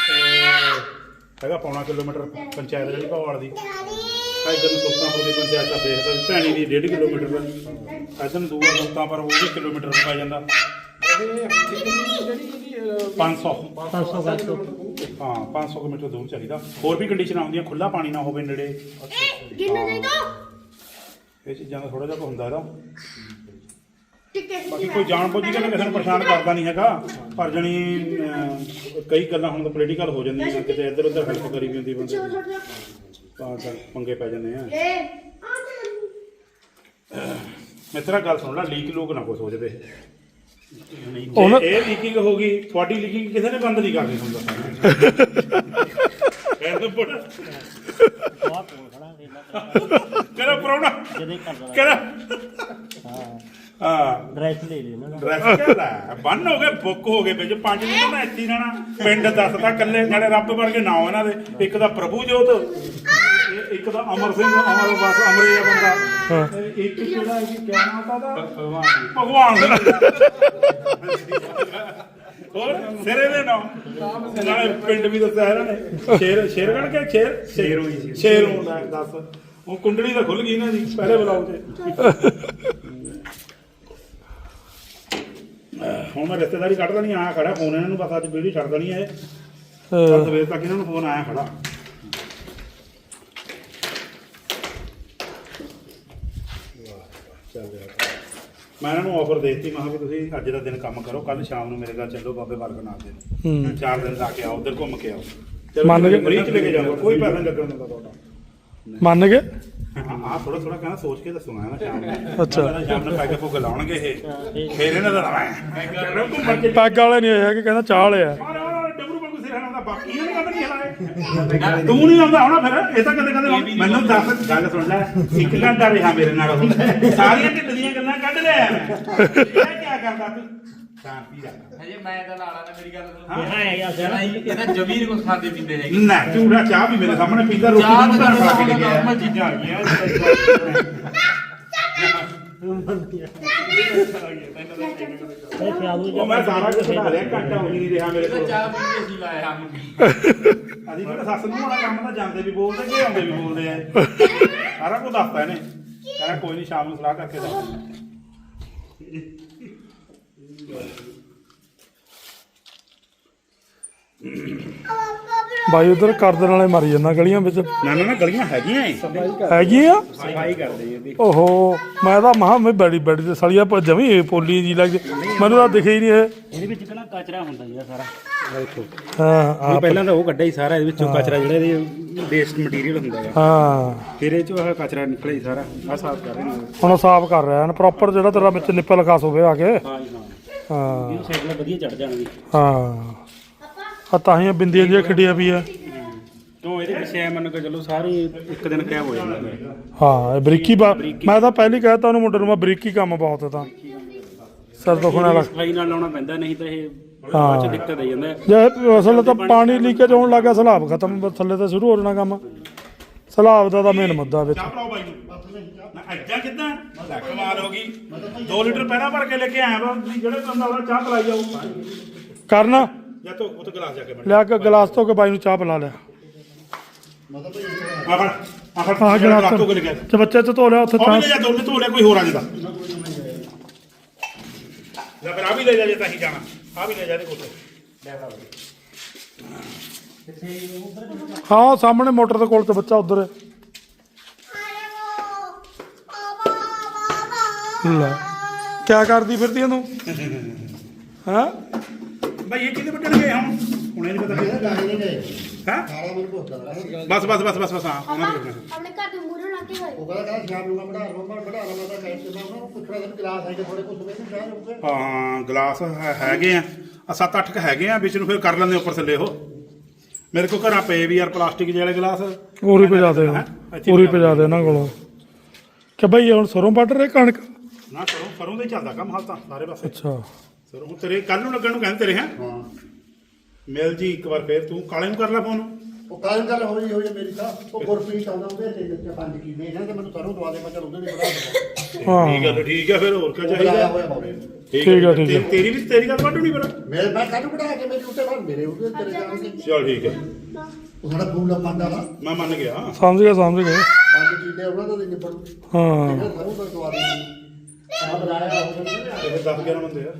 ਤੇ ਹੈਗਾ ਪੌਣਾ ਕਿਲੋਮੀਟਰ ਪੰਚਾਇਤ ਜਿਹੜੀ ਭਵਾਲ ਦੀ। ਇਧਰ ਨੂੰ ਸੁਲਤਾਨਪੁਰ ਦੀ ਪੰਚਾਇਤ ਆ ਦੇਖਦਾ ਭੈਣੀ ਦੀ 1.5 ਕਿਲੋਮੀਟਰ ਦਾ। ਇਧਰ ਨੂੰ ਦੂਆ ਸੁਲਤਾਨਪੁਰ ਉਹ ਵੀ ਕਿਲੋਮੀਟਰ ਪੈ ਜਾਂਦਾ। 500
500 500
ਹਾਂ 500 ਕਿਲੋਮੀਟਰ ਦੂਰ ਚਾਹੀਦਾ। ਹੋਰ ਵੀ ਕੰਡੀਸ਼ਨਾਂ ਆਉਂਦੀਆਂ ਖੁੱਲਾ ਪਾਣੀ ਨਾ ਹੋਵੇ ਨੇੜੇ।
ਗਿਣੋ ਦੇ ਦੋ?
ਇਹ ਚੀਜ਼ਾਂ ਦਾ ਥੋੜਾ ਜਿਹਾ ਹੁੰਦਾ ਇਹਦਾ। ਬਾਕੀ ਕੋਈ ਜਾਣ ਬੁੱਝ ਕੇ ਤਾਂ ਕਿਸੇ ਨੂੰ ਪਰੇਸ਼ਾਨ ਕਰਦਾ ਨਹੀਂ ਹੈਗਾ। ਪਰ ਜਣੀ ਕਈ ਗੱਲਾਂ ਹੁਣ ਤਾਂ ਪੋਲੀਟੀਕਲ ਹੋ ਜਾਂਦੀਆਂ ਕਿਤੇ ਇੱਧਰ ਉੱਧਰ ਹੈਲਪ ਕਰੀ ਵੀ ਹੁੰਦੀ ਬੰਦੇ ਦੀ। ਤਾਂ ਕਰ ਪੰਗੇ ਪੈ ਜਾਂਦੇ ਆ। ਮੈਂ ਤੇਰਾ ਗੱਲ ਸੁਣ ਲੈ ਲੀਕ ਲੋਕ ਨਾ ਕੋ ਸੋਚਦੇ ਜੇ
ਉਹਨਾਂ-
ਇਹ ਲੀਕਿੰਗ ਹੋ ਗਈ ਤੁਹਾਡੀ ਲੀਕਿੰਗ ਕਿਸੇ ਨੇ ਬੰਦ ਨਹੀਂ ਕਰਨੀ ਹੁੰਦਾ ਕਹਿ ਤਾਂ ਬੜਾ ਕਿਹੜਾ ਪਰੋਣਾ?
ਜਦੇ ਕਰ
ਹਾਂ।
ਡਰੈਸ ਲੈ ਲੈਣਾ
ਡਰੈਸ ਕਿਹੜਾ ਬੰਨ ਹੋ ਗਏ ਬੁੱਕ ਹੋ ਗਏ ਵਿੱਚ ਪੰਜ ਨਹੀਂ ਤਾਂ ਇੱਥੇ ਹੀ ਰਹਿਣਾ। ਪਿੰਡ ਦੱਸਦਾ ਕੱਲੇ ਨਾਲੇ ਰੱਬ ਵਰਗੇ ਨਾਂ ਇਹਨਾਂ ਦੇ। ਇੱਕ ਦਾ ਪ੍ਰਭੂ ਜੋਤ ਇਹ- ਇੱਕ ਦਾ ਅਮਰ ਸਿੰਘ ਅਮਰ ਬਸ ਅਮਰੇ ਆ ਬੰਦਾ। ਤੇ ਇੱਕ ਕਿਹੜਾ ਹੈ ਕਿ ਕਿਆ ਨਾਮ ਤਾਂ ਦਾ ਭਗਵਾਨ। ਹੋਰ ਸਿਰੇ ਦੇ ਨਾਮ। ਨਾਲੇ ਪਿੰਡ ਵੀ ਦੱਸਿਆ ਇਹਨਾਂ ਨੇ। ਸ਼ੇਰ ਸ਼ੇਰਗੜ ਕੇ ਸ਼ੇਰ? ਸ਼ੇਰੂ ਸ਼ੇਰੂ ਦਾ ਦੱਸ। ਉਹ ਕੁੰਡਲੀ ਤਾਂ ਖੁੱਲ ਗਈ ਇਹਨਾਂ ਦੀ ਪਹਿਲੇ ਬਲਾਉ ਤੇ। ਹੁਣ ਮੈਂ ਰਿਸ਼ਤੇਦਾਰੀ ਕੱਢਦਾ ਨਹੀਂ ਆਇਆ ਖੜਾ ਫੋਨ ਇਹਨਾਂ ਨੂੰ ਬਸ ਅੱਜ ਵੀਡੀਓ ਛੱਡ ਦੇਣੀ ਹੈ। ਕੱਲ ਸਵੇਰ ਤੱਕ ਇਹਨਾਂ ਨੂੰ ਫੋਨ ਆਇਆ ਖੜਾ। ਮੈਂ ਇਹਨਾਂ ਨੂੰ ਆਫਰ ਦੇਤੀ ਮੈਂ ਕਿਹਾ ਵੀ ਤੁਸੀਂ ਅੱਜ ਦਾ ਦਿਨ ਕੰਮ ਕਰੋ ਕੱਲ ਸ਼ਾਮ ਨੂੰ ਮੇਰੇ ਨਾਲ ਚੱਲੋ ਬਾਬੇ ਬਾਲਕ ਨਾਥ ਦੇ। ਚਾਰ ਦਿਨ ਲਾ ਕੇ ਆਓ ਉਧਰ ਘੁੰਮ ਕੇ ਆਓ
ਮੰਨ ਗਏ?
ਫ੍ਰੀ ਚ ਲੈ ਕੇ ਜਾਊਗਾ ਕੋਈ ਪੈਸਾ ਨਹੀਂ ਲੱਗਣ ਦਿੰਦਾ ਤੁਹਾਡਾ।
ਮੰਨ ਗਏ?
ਆ ਥੋੜਾ ਥੋੜਾ ਕਹਿੰਦਾ ਸੋਚ ਕੇ ਦੱਸੂਗਾ ਨਾ ਸ਼ਾਮ ਨੂੰ।
ਅੱਛਾ।
ਮੈਂ ਸ਼ਾਮ ਨੂੰ ਪੈਗ ਪੁੱਗ ਲਾਉਣਗੇ ਇਹ। ਫੇਰ ਇਹਨਾਂ ਦਾ ਮੈਂ
ਪੈਗ ਵਾਲੇ ਨਹੀਂ ਹੋਇਆ ਕਿ ਕਹਿੰਦਾ ਚਾਹ ਲਿਆ
ਡਬਰੂ ਵਾਂਗੂ ਸਿਰ ਹਲਾਉਂਦਾ ਬਾਕੀ ਇਹਨੇ ਕਦੇ ਨਹੀਂ ਹਲਾਏ ਤੂੰ ਨਹੀਂ ਆਉਂਦਾ ਹੋਣਾ ਫਿਰ ਇਹ ਤਾਂ ਕਦੇ ਕਦੇ ਮੈਨੂੰ ਦੱਸ ਗੱਲ ਸੁਣ ਲੈ ਇੱਕ ਘੰਟਾ ਰਿਹਾ ਮੇਰੇ ਨਾਲ ਉਹ। ਸਾਰੀਆਂ ਢਿੱਲੀਆਂ ਗੱਲਾਂ ਕੱਢ ਲਿਆ। ਮੈਂ ਇਹ ਕੀ ਕਰਦਾ ਤੂੰ? ਸ਼ਾਂਤੀ ਰੱਖ
ਹਜੇ ਮੈਂ ਤਾਂ ਲਾਲਾ ਨਾ ਮੇਰੀ ਗੱਲ ਸੁਣ।
ਮੇਰਾ ਹੈਗਾ
ਜਣਾ
ਸਰ
ਜ਼ਮੀਨ ਕੁਝ ਖਾਂਦੇ ਪੀਂਦੇ ਹੈਗੇ।
ਨਾ ਚੂੜਾ ਚਾਹ ਵੀ ਮੇਰੇ ਸਾਹਮਣੇ ਪੀਂਦਾ ਰੋਟੀ
ਚਾਹ
ਨੂੰ
ਤਾਂ
ਘਰ ਪਾ ਕੇ ਗਿਆ
ਨਾਰਮਲ ਚੀਜ਼ਾਂ ਆ ਗਈਆਂ।
ਇਹ ਖਿਆਲੂ
ਉਹ ਮੈਂ ਸਾਰਾ ਕੁਝ ਖਾ ਲਿਆ ਘੰਟਾ ਹੋ ਨਹੀਂ ਰਿਹਾ ਮੇਰੇ ਕੋਲ।
ਚਾਹ ਪੀ ਕੇ ਅਸੀਂ ਲਾਇਆ ਹਮ
ਅਸੀਂ ਕਿਹੜਾ ਸੱਸ ਨੂੰ ਕੰਮ ਤਾਂ ਜਾਂਦੇ ਵੀ ਬੋਲਦੇ ਕਿ ਆਉਂਦੇ ਵੀ ਬੋਲਦੇ ਆ। ਸਾਰਾ ਕੁਝ ਦੱਸਦਾ ਇਹਨੇ। ਕਹਿੰਦਾ ਕੋਈ ਨਹੀਂ ਸ਼ਾਮ ਨੂੰ ਸਲਾਹ ਕਰਕੇ ਦੱਸ।
ਬਾਈ ਉਧਰ ਕਰਦਣ ਵਾਲੇ ਮਰੀ ਜਾਂਦਾ ਗਲੀਆਂ ਵਿੱਚ।
ਨਾ ਨਾ ਨਾ ਗਲੀਆਂ ਹੈਗੀਆਂ ਏ।
ਹੈਗੀ ਆ
ਸਫ਼ਾਈ ਕਰਦੇ ਇਹਦੀ
ਓਹੋ ਮੈਂ ਤਾਂ ਮਹਾ ਮੈਂ ਬੜੀ ਬੜੀ ਤੇ ਸਲੀਆ ਪਰ ਜਮੀ ਇਹ ਪੋਲੀ ਜੀ ਲੱਗਦੀ। ਮੈਨੂੰ ਤਾਂ ਦਿਖੇ ਹੀ ਨਹੀਂ ਇਹ।
ਇਹਦੇ ਵਿੱਚ ਕਿਹੜਾ ਕਚਰਾ ਹੁੰਦਾ ਜੀ ਸਾਰਾ?
ਹਾਂ ਆ
ਪਹਿਲਾਂ ਤਾਂ ਉਹ ਕੱਢਿਆ ਹੀ ਸਾਰਾ ਇਹਦੇ ਵਿੱਚੋਂ ਕਚਰਾ ਜਿਹੜਾ ਇਹਦੇ ਵੇਸਟ ਮਟੀਰੀਅਲ ਹੁੰਦਾ ਹੈ
ਹਾਂ।
ਫਿਰ ਇਹ ਚੋਂ ਆਹ ਕਚਰਾ ਨਿਕਲਿਆ ਹੀ ਸਾਰਾ ਆਹ ਸਾਫ਼ ਕਰ ਰਹੇ ਨੇ।
ਹੁਣ ਸਾਫ਼ ਕਰ ਰਿਹਾ ਹਨ ਪ੍ਰੋਪਰ ਜਿਹੜਾ ਤੇਰਾ ਵਿੱਚ ਨਿੱਪਲ ਖਾਸ ਹੋਵੇ ਆ ਕੇ।
ਹਾਂ ਜੀ ਹਾਂ।
ਹਾਂ।
ਇਹ ਸਾਈਕਲ ਵਧੀਆ ਚੜ ਜਾਣਗੇ
ਹਾਂ। ਆ ਤਾਂ ਹੀ ਬਿੰਦੀਆਂ ਜਿਹੀਆਂ ਖਿੱਡੀਆਂ ਵੀ ਆ
ਕਿਉਂ? ਇਹਦੇ ਪਿੱਛੇ ਐ ਮੰਨ ਕੇ ਚੱਲੋ ਸਾਰੇ ਇੱਕ ਦਿਨ ਕੈਬ ਹੋ ਜਾਂਦਾ ਹੈ
ਹਾਂ ਇਹ ਬਰੀਕੀ ਬਾ ਮੈਂ ਤਾਂ ਪਹਿਲੀ ਕਹਿਤਾ ਉਹਨੂੰ ਮੁੰਡੇ ਨੂੰ ਮੈਂ ਬਰੀਕੀ ਕੰਮ ਬਹੁਤ ਹੈ ਤਾਂ। ਸਿਰ ਦੁਖਣ ਵਾਲਾ।
ਸਫ਼ਾਈ ਨਾਲ ਲਾਉਣਾ ਪੈਂਦਾ ਨਹੀਂ ਤਾਂ ਇਹ
ਹਾਂ।
ਬਾਅਦ ਚ ਦਿੱਕਤ ਆ ਜਾਂਦਾ। ਹੈ।
ਜੇ ਅਸਲ ਤਾਂ ਪਾਣੀ ਲੀਕੇਜ ਹੋਣ ਲੱਗਾ ਸਲਾਬ ਖਤਮ ਬਸ ਥੱਲੇ ਤਾਂ ਸ਼ੁਰੂ ਹੋ ਜਾਣਾ ਕੰਮ। ਸਲਾਬ ਦਾ ਤਾਂ ਮੇਨ ਮੁੱਦਾ ਵਿੱਚ।
ਚਾਹ ਪਲਾਓ ਬਾਈ ਨੂੰ ਨਾ ਐਡਾ ਕਿੱਦਾਂ? ਲੈ ਕਮਾਲ ਹੋ ਗਈ। 2 ਲੀਟਰ ਪਹਿਲਾਂ ਭਰ ਕੇ ਲੈ ਕੇ ਆਇਆ ਵਾ ਵੀ ਜਿਹੜੇ ਬੰਦਾ ਉਹਦਾ ਚਾਹ ਪਲਾਈ ਜਾਊ
ਕਰਨਾ?
ਜਾਂ ਤੋ ਉਹ ਤੇ ਗਲਾਸ ਜਾ ਕੇ ਬਣ
ਲਿਆ ਕੇ ਗਲਾਸ ਤੋਂ ਕੇ ਬਾਈ ਨੂੰ ਚਾਹ ਪਿਲਾ ਲਿਆ
ਆ ਫੜ ਆ ਫੜ
ਆਹ
ਗਲਾਸ
ਗਲਾਸ
ਤੋਂ ਕੇ ਲੈ ਗਿਆ
ਚ ਬੱਚੇ ਧੋ ਲਿਆ ਉੱਥੇ
ਉਹ ਵੀ ਲੈ
ਚਾਹ
ਜਾ ਦੋ ਧੋ ਲਿਆ ਕੋਈ ਹੋਰ ਆ ਜਾਂਦਾ ਲੈ ਫਿਰ ਆ ਵੀ ਲੈ ਜਾ ਜੇ ਤਾਂ ਹੀ ਜਾਣਾ। ਆ ਵੀ ਲੈ ਜਾ ਦੇ ਕੋਲ
ਹਾਂ ਸਾਹਮਣੇ ਮੋਟਰ ਦੇ ਕੋਲ ਤੇ ਬੱਚਾ ਉਧਰ ਲੈ। ਕਿਆ ਕਰਦੀ ਫਿਰਦੀ ਆ ਤੂੰ? ਹਾਂ?
ਬਾਈ ਇਹ ਕਿਹਦੇ ਵੱਢਣ ਗਏ ਹੁਣ ਹੁਣ ਇਹ ਨਹੀਂ ਪਤਾ ਹਾਂ? ਬਸ ਬਸ ਬਸ ਬਸ ਬਸ ਹਾਂ ਉਹਨਾਂ ਦੇ ਵੱਢਣਾ।
ਆਪਣੇ ਘਰ ਦੇ ਮੂਹਰੇ ਲਾ ਕੇ ਗਏ।
ਉਹ ਕਹਿੰਦਾ ਕਹਿੰਦਾ ਸ਼ਾਮ ਨੂੰ ਮੈਂ ਬਣਾ ਲਵਾਂ ਮੈਂ ਬਣਾ ਲਵਾਂ ਤਾਂ ਕਹਿ ਕੇ ਮੈਂ ਉਹਨੂੰ ਪੁੱਛਣਾ ਕਿ ਗਲਾਸ ਹੈ ਕਿ ਥੋੜੇ ਕੁਝ ਵੇਖ ਚਾਹ ਰੁਕੇ
ਹਾਂ ਗਲਾਸ ਹੈ- ਹੈਗੇ ਆ। ਆ ਸੱਤ ਅੱਠ ਕ ਹੈਗੇ ਆ ਵਿੱਚ ਨੂੰ ਫਿਰ ਕਰ ਲੈਂਦੇ ਉੱਪਰ ਥੱਲੇ ਉਹ। ਮੇਰੇ ਕੋਲ ਘਰਾਂ ਪਏ ਵੀ ਯਾਰ ਪਲਾਸਟਿਕ ਜਿਹੇ ਵਾਲੇ ਗਲਾਸ।
ਉਰੀ ਪਜਾ ਦੇ
ਹੈਂ? ਇੱਥੇ
ਉਰੀ ਪਜਾ ਦੇ। ਇਹਨਾਂ ਕੋਲੋਂ। ਕਿ ਬਈ ਹੁਣ ਸਰੋਂ ਵੱਢ ਰਹੇ ਕਣਕ?
ਨਾ ਕਰੋ ਸਰੋਂ ਦਾ ਚੱਲਦਾ ਕੰਮ ਹਾਲ ਤਾਂ ਸਾਰੇ ਪਾਸੇ।
ਅੱਛਾ।
ਸਰੋਂ ਹੁਣ ਤੇਰੇ ਕੱਲ ਨੂੰ ਲੱਗਣ ਨੂੰ ਕਹਿੰਦੇ ਤੇਰੇ ਹੈ?
ਹਾਂ।
ਮਿਲ ਜੀ ਇੱਕ ਵਾਰ ਫੇਰ ਤੂੰ ਕਾਲੇ ਨੂੰ ਕਰ ਲੈ ਫੋਨ।
ਉਹ ਕਾਇਮ ਗੱਲ ਹੋਈ ਹੋਈ ਮੇਰੀ ਤਾਂ। ਉਹ ਗੁਰਪ੍ਰੀਤ ਆਉਂਦਾ ਉਹਦੇ ਤੇ ਦਿੱਤੇ ਪੰਜ ਕੀਲੇ ਇਹਨਾਂ ਤੇ ਮੈਨੂੰ ਸਰੋਂ ਦਵਾ ਦੇ ਮੈਂ ਚਲ ਉਹਦੇ ਵੀ ਬਣਾ ਦਿੰਦਾ
ਹਾਂ।
ਠੀਕ ਹੈ ਠੀਕ ਹੈ ਫਿਰ ਹੋਰ ਕੀ ਚਾਹੀਦਾ?
ਹੋਇਆ ਮੌਰੇ
ਠੀਕ ਹੈ, ਠੀਕ ਹੈ।
ਤੇ- ਤੇਰੀ ਵੀ ਤੇਰੀ ਗੱਲ ਵੱਢਣੀ ਫਿਰ।
ਮੈਂ ਮੈਂ ਕਾਹਨੂੰ ਬਣਾ ਕੇ ਮੇਰੀ ਉੱਤੇ ਬਣ ਮੇਰੇ ਉਹਦੇ ਤੇਰੇ ਜਾਣਗੇ
ਚਲ ਠੀਕ ਹੈ।
ਉਹ ਸਾਡਾ ਫੂਲ ਦਾ ਪੰਡਾ ਵਾ
ਮੈਂ ਮੰਨ ਗਿਆ।
ਸਮਝ ਗਿਆ ਸਮਝ ਗਏ
ਪੰਜ ਕੀਲੇ ਉਹਨਾਂ ਤੋਂ ਨਿਬੜ।
ਹਾਂ।
ਇਹਨਾਂ ਸਰੋਂ ਦਾ ਦਵਾ ਦੇ। ਆ ਬੁਲਾਇਆ ਹੋ ਜਾਂਦਾ
ਇਹ 10 11 ਬੰਦੇ ਆ।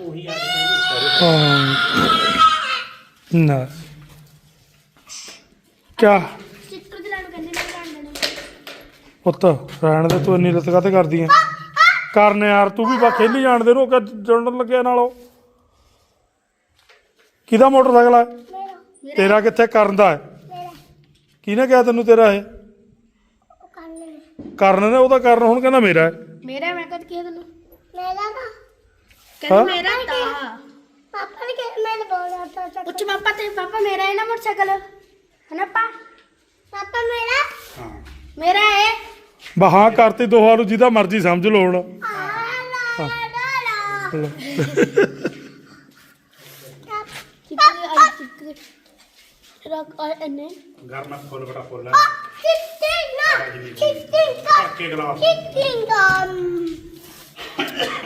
ਉਹੀ ਆ। ਕੇ
ਹਾਂ। ਨਾ। ਕਿਆ?
ਚਿੱਟੂ ਦੇ ਲਾੜੂ ਕਹਿੰਦੇ ਮੈਂ ਲੈਣ ਦੇਣੇ
ਪੁੱਤ ਰਹਿਣ ਦੇ ਤੂੰ ਇੰਨੀ ਲੱਤ ਕਾਤੇ ਕਰਦੀ ਐ? ਕਰਨ ਯਾਰ ਤੂੰ ਵੀ ਬਾ ਖੇਲੀ ਜਾਣ ਦੇ ਰੋ ਜੁੜਨ ਲੱਗਿਆ ਨਾਲੋਂ। ਕਿਹਦਾ ਮੋਟਰਸਾਈਕਲ ਹੈ
ਮੇਰਾ।
ਤੇਰਾ ਕਿੱਥੇ ਕਰਨ ਦਾ ਹੈ?
ਮੇਰਾ।
ਕਿਹਨੇ ਕਿਹਾ ਤੈਨੂੰ ਤੇਰਾ ਇਹ?
ਉਹ ਕਰ ਲੈ
ਕਰਨ ਨੇ ਉਹਦਾ ਕਰਨ ਹੁਣ ਕਹਿੰਦਾ ਮੇਰਾ ਹੈ।
ਮੇਰਾ ਮੈਂ ਕਦ ਕਿਹਾ ਤੈਨੂੰ? ਮੇਰਾ ਨਾ
ਹਾਂ?
ਕਹਿੰਦਾ ਮੇਰਾ ਤਾਂ। ਪਾਪਾ ਨੇ ਕਿਹਾ ਮੈਂ ਬੋਲ ਰਿਹਾ ਤਾਂ ਉੱਚ ਪਾਪਾ ਤੇ ਪਾਪਾ ਮੇਰਾ ਹੈ ਨਾ ਮੋਟਰਸਾਈਕਲ? ਹੈ ਨਾ ਪਾ? ਪਾਪਾ ਮੇਰਾ?
ਹਾਂ।
ਮੇਰਾ ਹੈ।
ਬਹਾ ਕਰਤੀ ਦੋਹਾਂ ਨੂੰ ਜਿਹਦਾ ਮਰਜ਼ੀ ਸਮਝ ਲਓ ਹੁਣ।
ਆ ਲਾ ਲਾ ਲਾ। ਚਿੱਟੂ ਆ ਚਿੱਟੂ ਰੱਖ ਆ ਇਹਨੇ।
ਘਰ ਮੈਂ ਫੁੱਲ ਬੜਾ ਫੁੱਲ ਹੈ
ਚਿੱਟਿੰਗ ਚਿੱਟਿੰਗ
ਭਰ ਕੇ ਗਲਾਸ।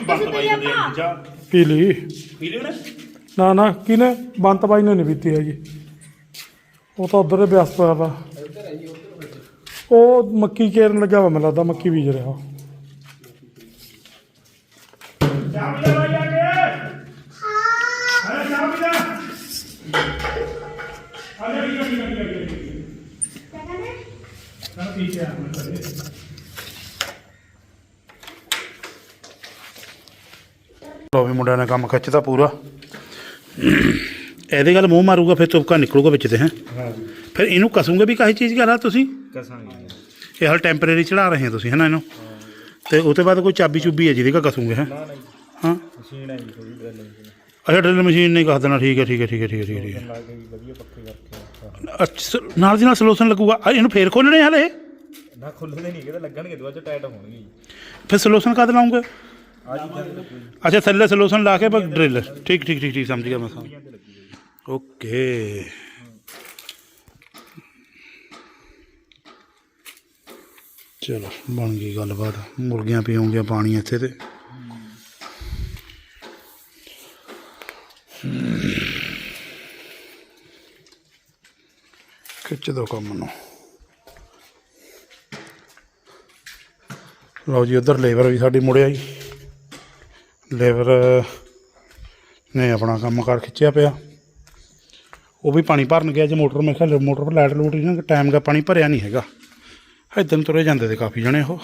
ਬੰਦ ਬਾਈ ਦੇ ਦੇ ਜਾ
ਪੀ ਲਈ
ਪੀ ਨੇ।
ਨਾ ਨਾ ਕਿਹਨੇ? ਬੰਤ ਬਾਈ ਨੇ ਨਹੀਂ ਪੀਤੀ ਹੈਗੀ। ਉਹ ਤਾਂ ਉਧਰ ਵਿਅਸਤ ਹੋਇਆ ਵਾ। ਉਹ ਮੱਕੀ ਕੇਰਨ ਲੱਗਾ ਵਾ ਮੈਨੂੰ ਲੱਗਦਾ ਮੱਕੀ ਬੀਜ ਰਿਹਾ
ਚਾਹ ਪੀ ਲੈ ਬਾਈ ਆ ਕੇ ਅਰੇ ਚਾਹ ਪੀ ਲੈ ਅਰੇ ਵੀ ਵੀ ਵੀ ਵੀ ਨਾ ਪੀਛੇ ਆ ਮੈਂ ਕਰੇ ਲੋ ਵੀ ਮੁੰਡਿਆਂ ਨੇ ਕੰਮ ਖਿੱਚਦਾ ਪੂਰਾ। ਇਹਦੇ ਗੱਲ ਮੂੰਹ ਮਾਰੂਗਾ ਫਿਰ ਤੁਪਕਾ ਨਿਕਲੂਗਾ ਵਿੱਚ ਤੇ ਹੈ? ਫਿਰ ਇਹਨੂੰ ਕਸੂਗੇ ਵੀ ਕਾਹੀ ਚੀਜ਼ ਕਰਾ ਤੁਸੀਂ?
ਕਸਾਂਗੇ।
ਇਹ ਹਾਲ ਟੈਂਪਰੇਰੀ ਚੜਾ ਰਹੇ ਹੋ ਤੁਸੀਂ ਹੈ ਨਾ ਇਹਨੂੰ ਤੇ ਉਹ ਤੋਂ ਬਾਅਦ ਕੋਈ ਚਾਬੀ ਚੁੱਬੀ ਹੈ ਜਿਹਦੀ ਕਾ ਕਸੂਗੇ ਹੈ? ਹਾਂ?
ਮਸ਼ੀਨ ਹੈ ਜੀ ਥੋੜੀ ਡਰਿਲ
ਅੱਛਾ ਡਰਿਲ ਮਸ਼ੀਨ ਨਹੀਂ ਕਸ ਦੇਣਾ ਠੀਕ ਹੈ ਠੀਕ ਹੈ ਠੀਕ ਹੈ ਠੀਕ ਹੈ ਠੀਕ ਹੈ, ਠੀਕ
ਵਧੀਆ ਪੱਕੇ ਕਰਕੇ।
ਅੱਛਾ ਨਾਲ ਦੀ ਨਾਲ ਸੋਲੂਸ਼ਨ ਲੱਗੂਗਾ। ਇਹਨੂੰ ਫੇਰ ਖੋਲਣੇ ਹਲੇ
ਨਾ ਖੁੱਲਦੇ ਨਹੀਂ ਕਿਤੇ ਲੱਗਣਗੇ ਦੁਆ ਚ ਟਾਈਟ ਹੋਣਗੇ ਜੀ।
ਫਿਰ ਸੋਲੂਸ਼ਨ ਕਦ ਲਾਉਂਗੇ?
ਜੀ
ਅੱਛਾ ਥੱਲੇ ਸੋਲੂਸ਼ਨ ਲਾ ਕੇ ਬਸ ਡਰਿਲ। ਠੀਕ ਠੀਕ ਠੀਕ ਠੀਕ ਸਮਝ ਗਿਆ ਮੈਂ ਸਮਝ ਓਕੇ। ਚਲੋ ਬਣ ਗਈ ਗੱਲਬਾਤ। ਮੁਰਗੀਆਂ ਪੀਉਂਗੀਆਂ ਪਾਣੀ ਇੱਥੇ ਤੇ। ਖਿੱਚ ਦੋ ਕੰਮ ਨੂੰ। ਲਓ ਜੀ, ਉਧਰ ਲੇਬਰ ਵੀ ਸਾਡੀ ਮੁੜਿਆ ਜੀ। ਲੇਬਰ ਨੇ ਆਪਣਾ ਕੰਮ ਕਰ ਖਿੱਚਿਆ ਪਿਆ। ਉਹ ਵੀ ਪਾਣੀ ਭਰਨ ਗਿਆ ਜੇ ਮੋਟਰ, ਮੈਂ ਕਿਹਾ ਮੋਟਰ ਪਰ ਲਾਈਟ ਲੂਟ ਨਾ, ਟਾਈਮ ਦਾ ਪਾਣੀ ਭਰਿਆ ਨਹੀਂ ਹੈਗਾ। ਇੱਧਰ ਨੂੰ ਤੁਰੇ ਜਾਂਦੇ ਤੇ ਕਾਫੀ ਜਣੇ ਉਹ।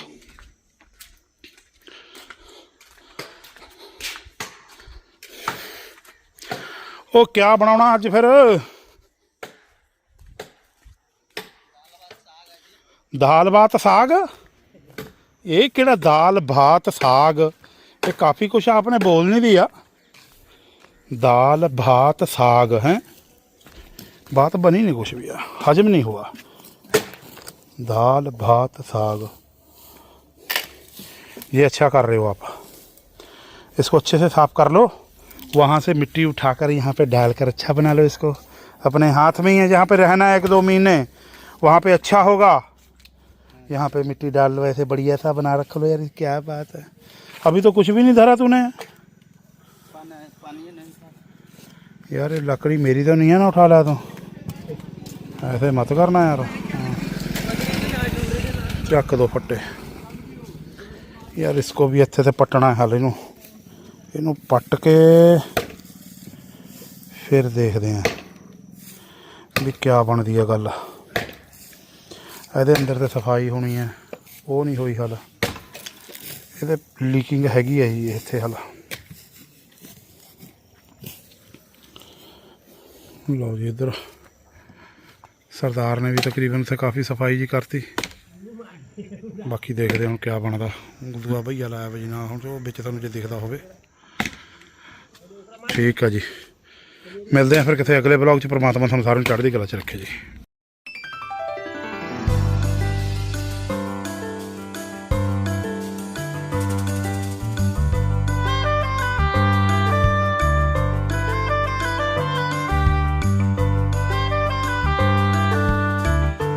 ਉਹ ਕਿਆ ਬਣਾਉਣਾ ਅੱਜ ਫਿਰ? ਦਾਲ, ਬਾਤ, ਸਾਗ। ਇਹ ਕਿਹੜਾ ਦਾਲ ਭਾਤ ਸਾਗ ਇਹ ਕਾਫੀ ਕੁਛ ਆਪਨੇ ਬੋਲ ਨਹੀਂ ਦਿਆ दाल भात साग है बात बनी नहीं कुछ भी यार हजम नहीं हुआ दाल भात साग ये अच्छा कर रहे हो आप इसको अच्छे से साफ कर लो वहाँ से मिट्टी उठाकर यहाँ पे डालकर अच्छा बना लो इसको अपने हाथ में ही है जहाँ पे रहना है एक दो महीने वहाँ पे अच्छा होगा यहाँ पे मिट्टी डाल लो ऐसे बढ़िया सा बना रख लो यार ये क्या बात है अभी तो कुछ भी नहीं धरा तूने यार ये लकड़ी मेरी तो नहीं है ना उठा ला तो ऐसे मत करना यार हाँ। ਚੱਕ ਦੋ ਫੱਟੇ ਯਾਰ ਇਸਕੋ ਵੀ ਇੱਥੇ ਤੇ ਪੱਟਣਾ ਹੈ ਹਾਲੇ ਇਹਨੂੰ ਇਹਨੂੰ ਪੱਟ ਕੇ ਫਿਰ ਦੇਖਦੇ ਆਂ ਵੀ ਕਿਆ ਬਣਦੀ ਆ ਗੱਲ ਇਹਦੇ ਅੰਦਰ ਤੇ ਸਫ਼ਾਈ ਹੋਣੀ ਹੈ। ਉਹ ਨਹੀਂ ਹੋਈ ਹਾਲ। ਇਹਦੇ ਲੀਕਿੰਗ ਹੈਗੀ ਹੈ ਜੀ ਇੱਥੇ ਹਾਲ। ਲਓ ਜੀ ਇੱਧਰ। ਸਰਦਾਰ ਨੇ ਵੀ ਤਕਰੀਬਨ ਤੇ ਕਾਫੀ ਸਫ਼ਾਈ ਜੀ ਕਰਤੀ। ਬਾਕੀ ਦੇਖਦੇ ਹੁਣ ਕਿਆ ਬਣਦਾ। ਦੂਆ ਭਈਆ ਲਾਇਆ ਵਾ ਜੀ ਨਾ, ਹੁਣ ਉਹ ਵਿੱਚ ਤੁਹਾਨੂੰ ਜੇ ਦਿਖਦਾ ਹੋਵੇ। ਠੀਕ ਆ ਜੀ। ਮਿਲਦੇ ਆ ਫਿਰ ਕਿਤੇ ਅਗਲੇ ਬਲੌਗ 'ਚ। ਪ੍ਰਮਾਤਮਾ ਤੁਹਾਨੂੰ ਸਾਰਿਆਂ ਨੂੰ ਚੜ੍ਹਦੀ ਕਲਾ 'ਚ ਰੱਖੇ ਜੀ।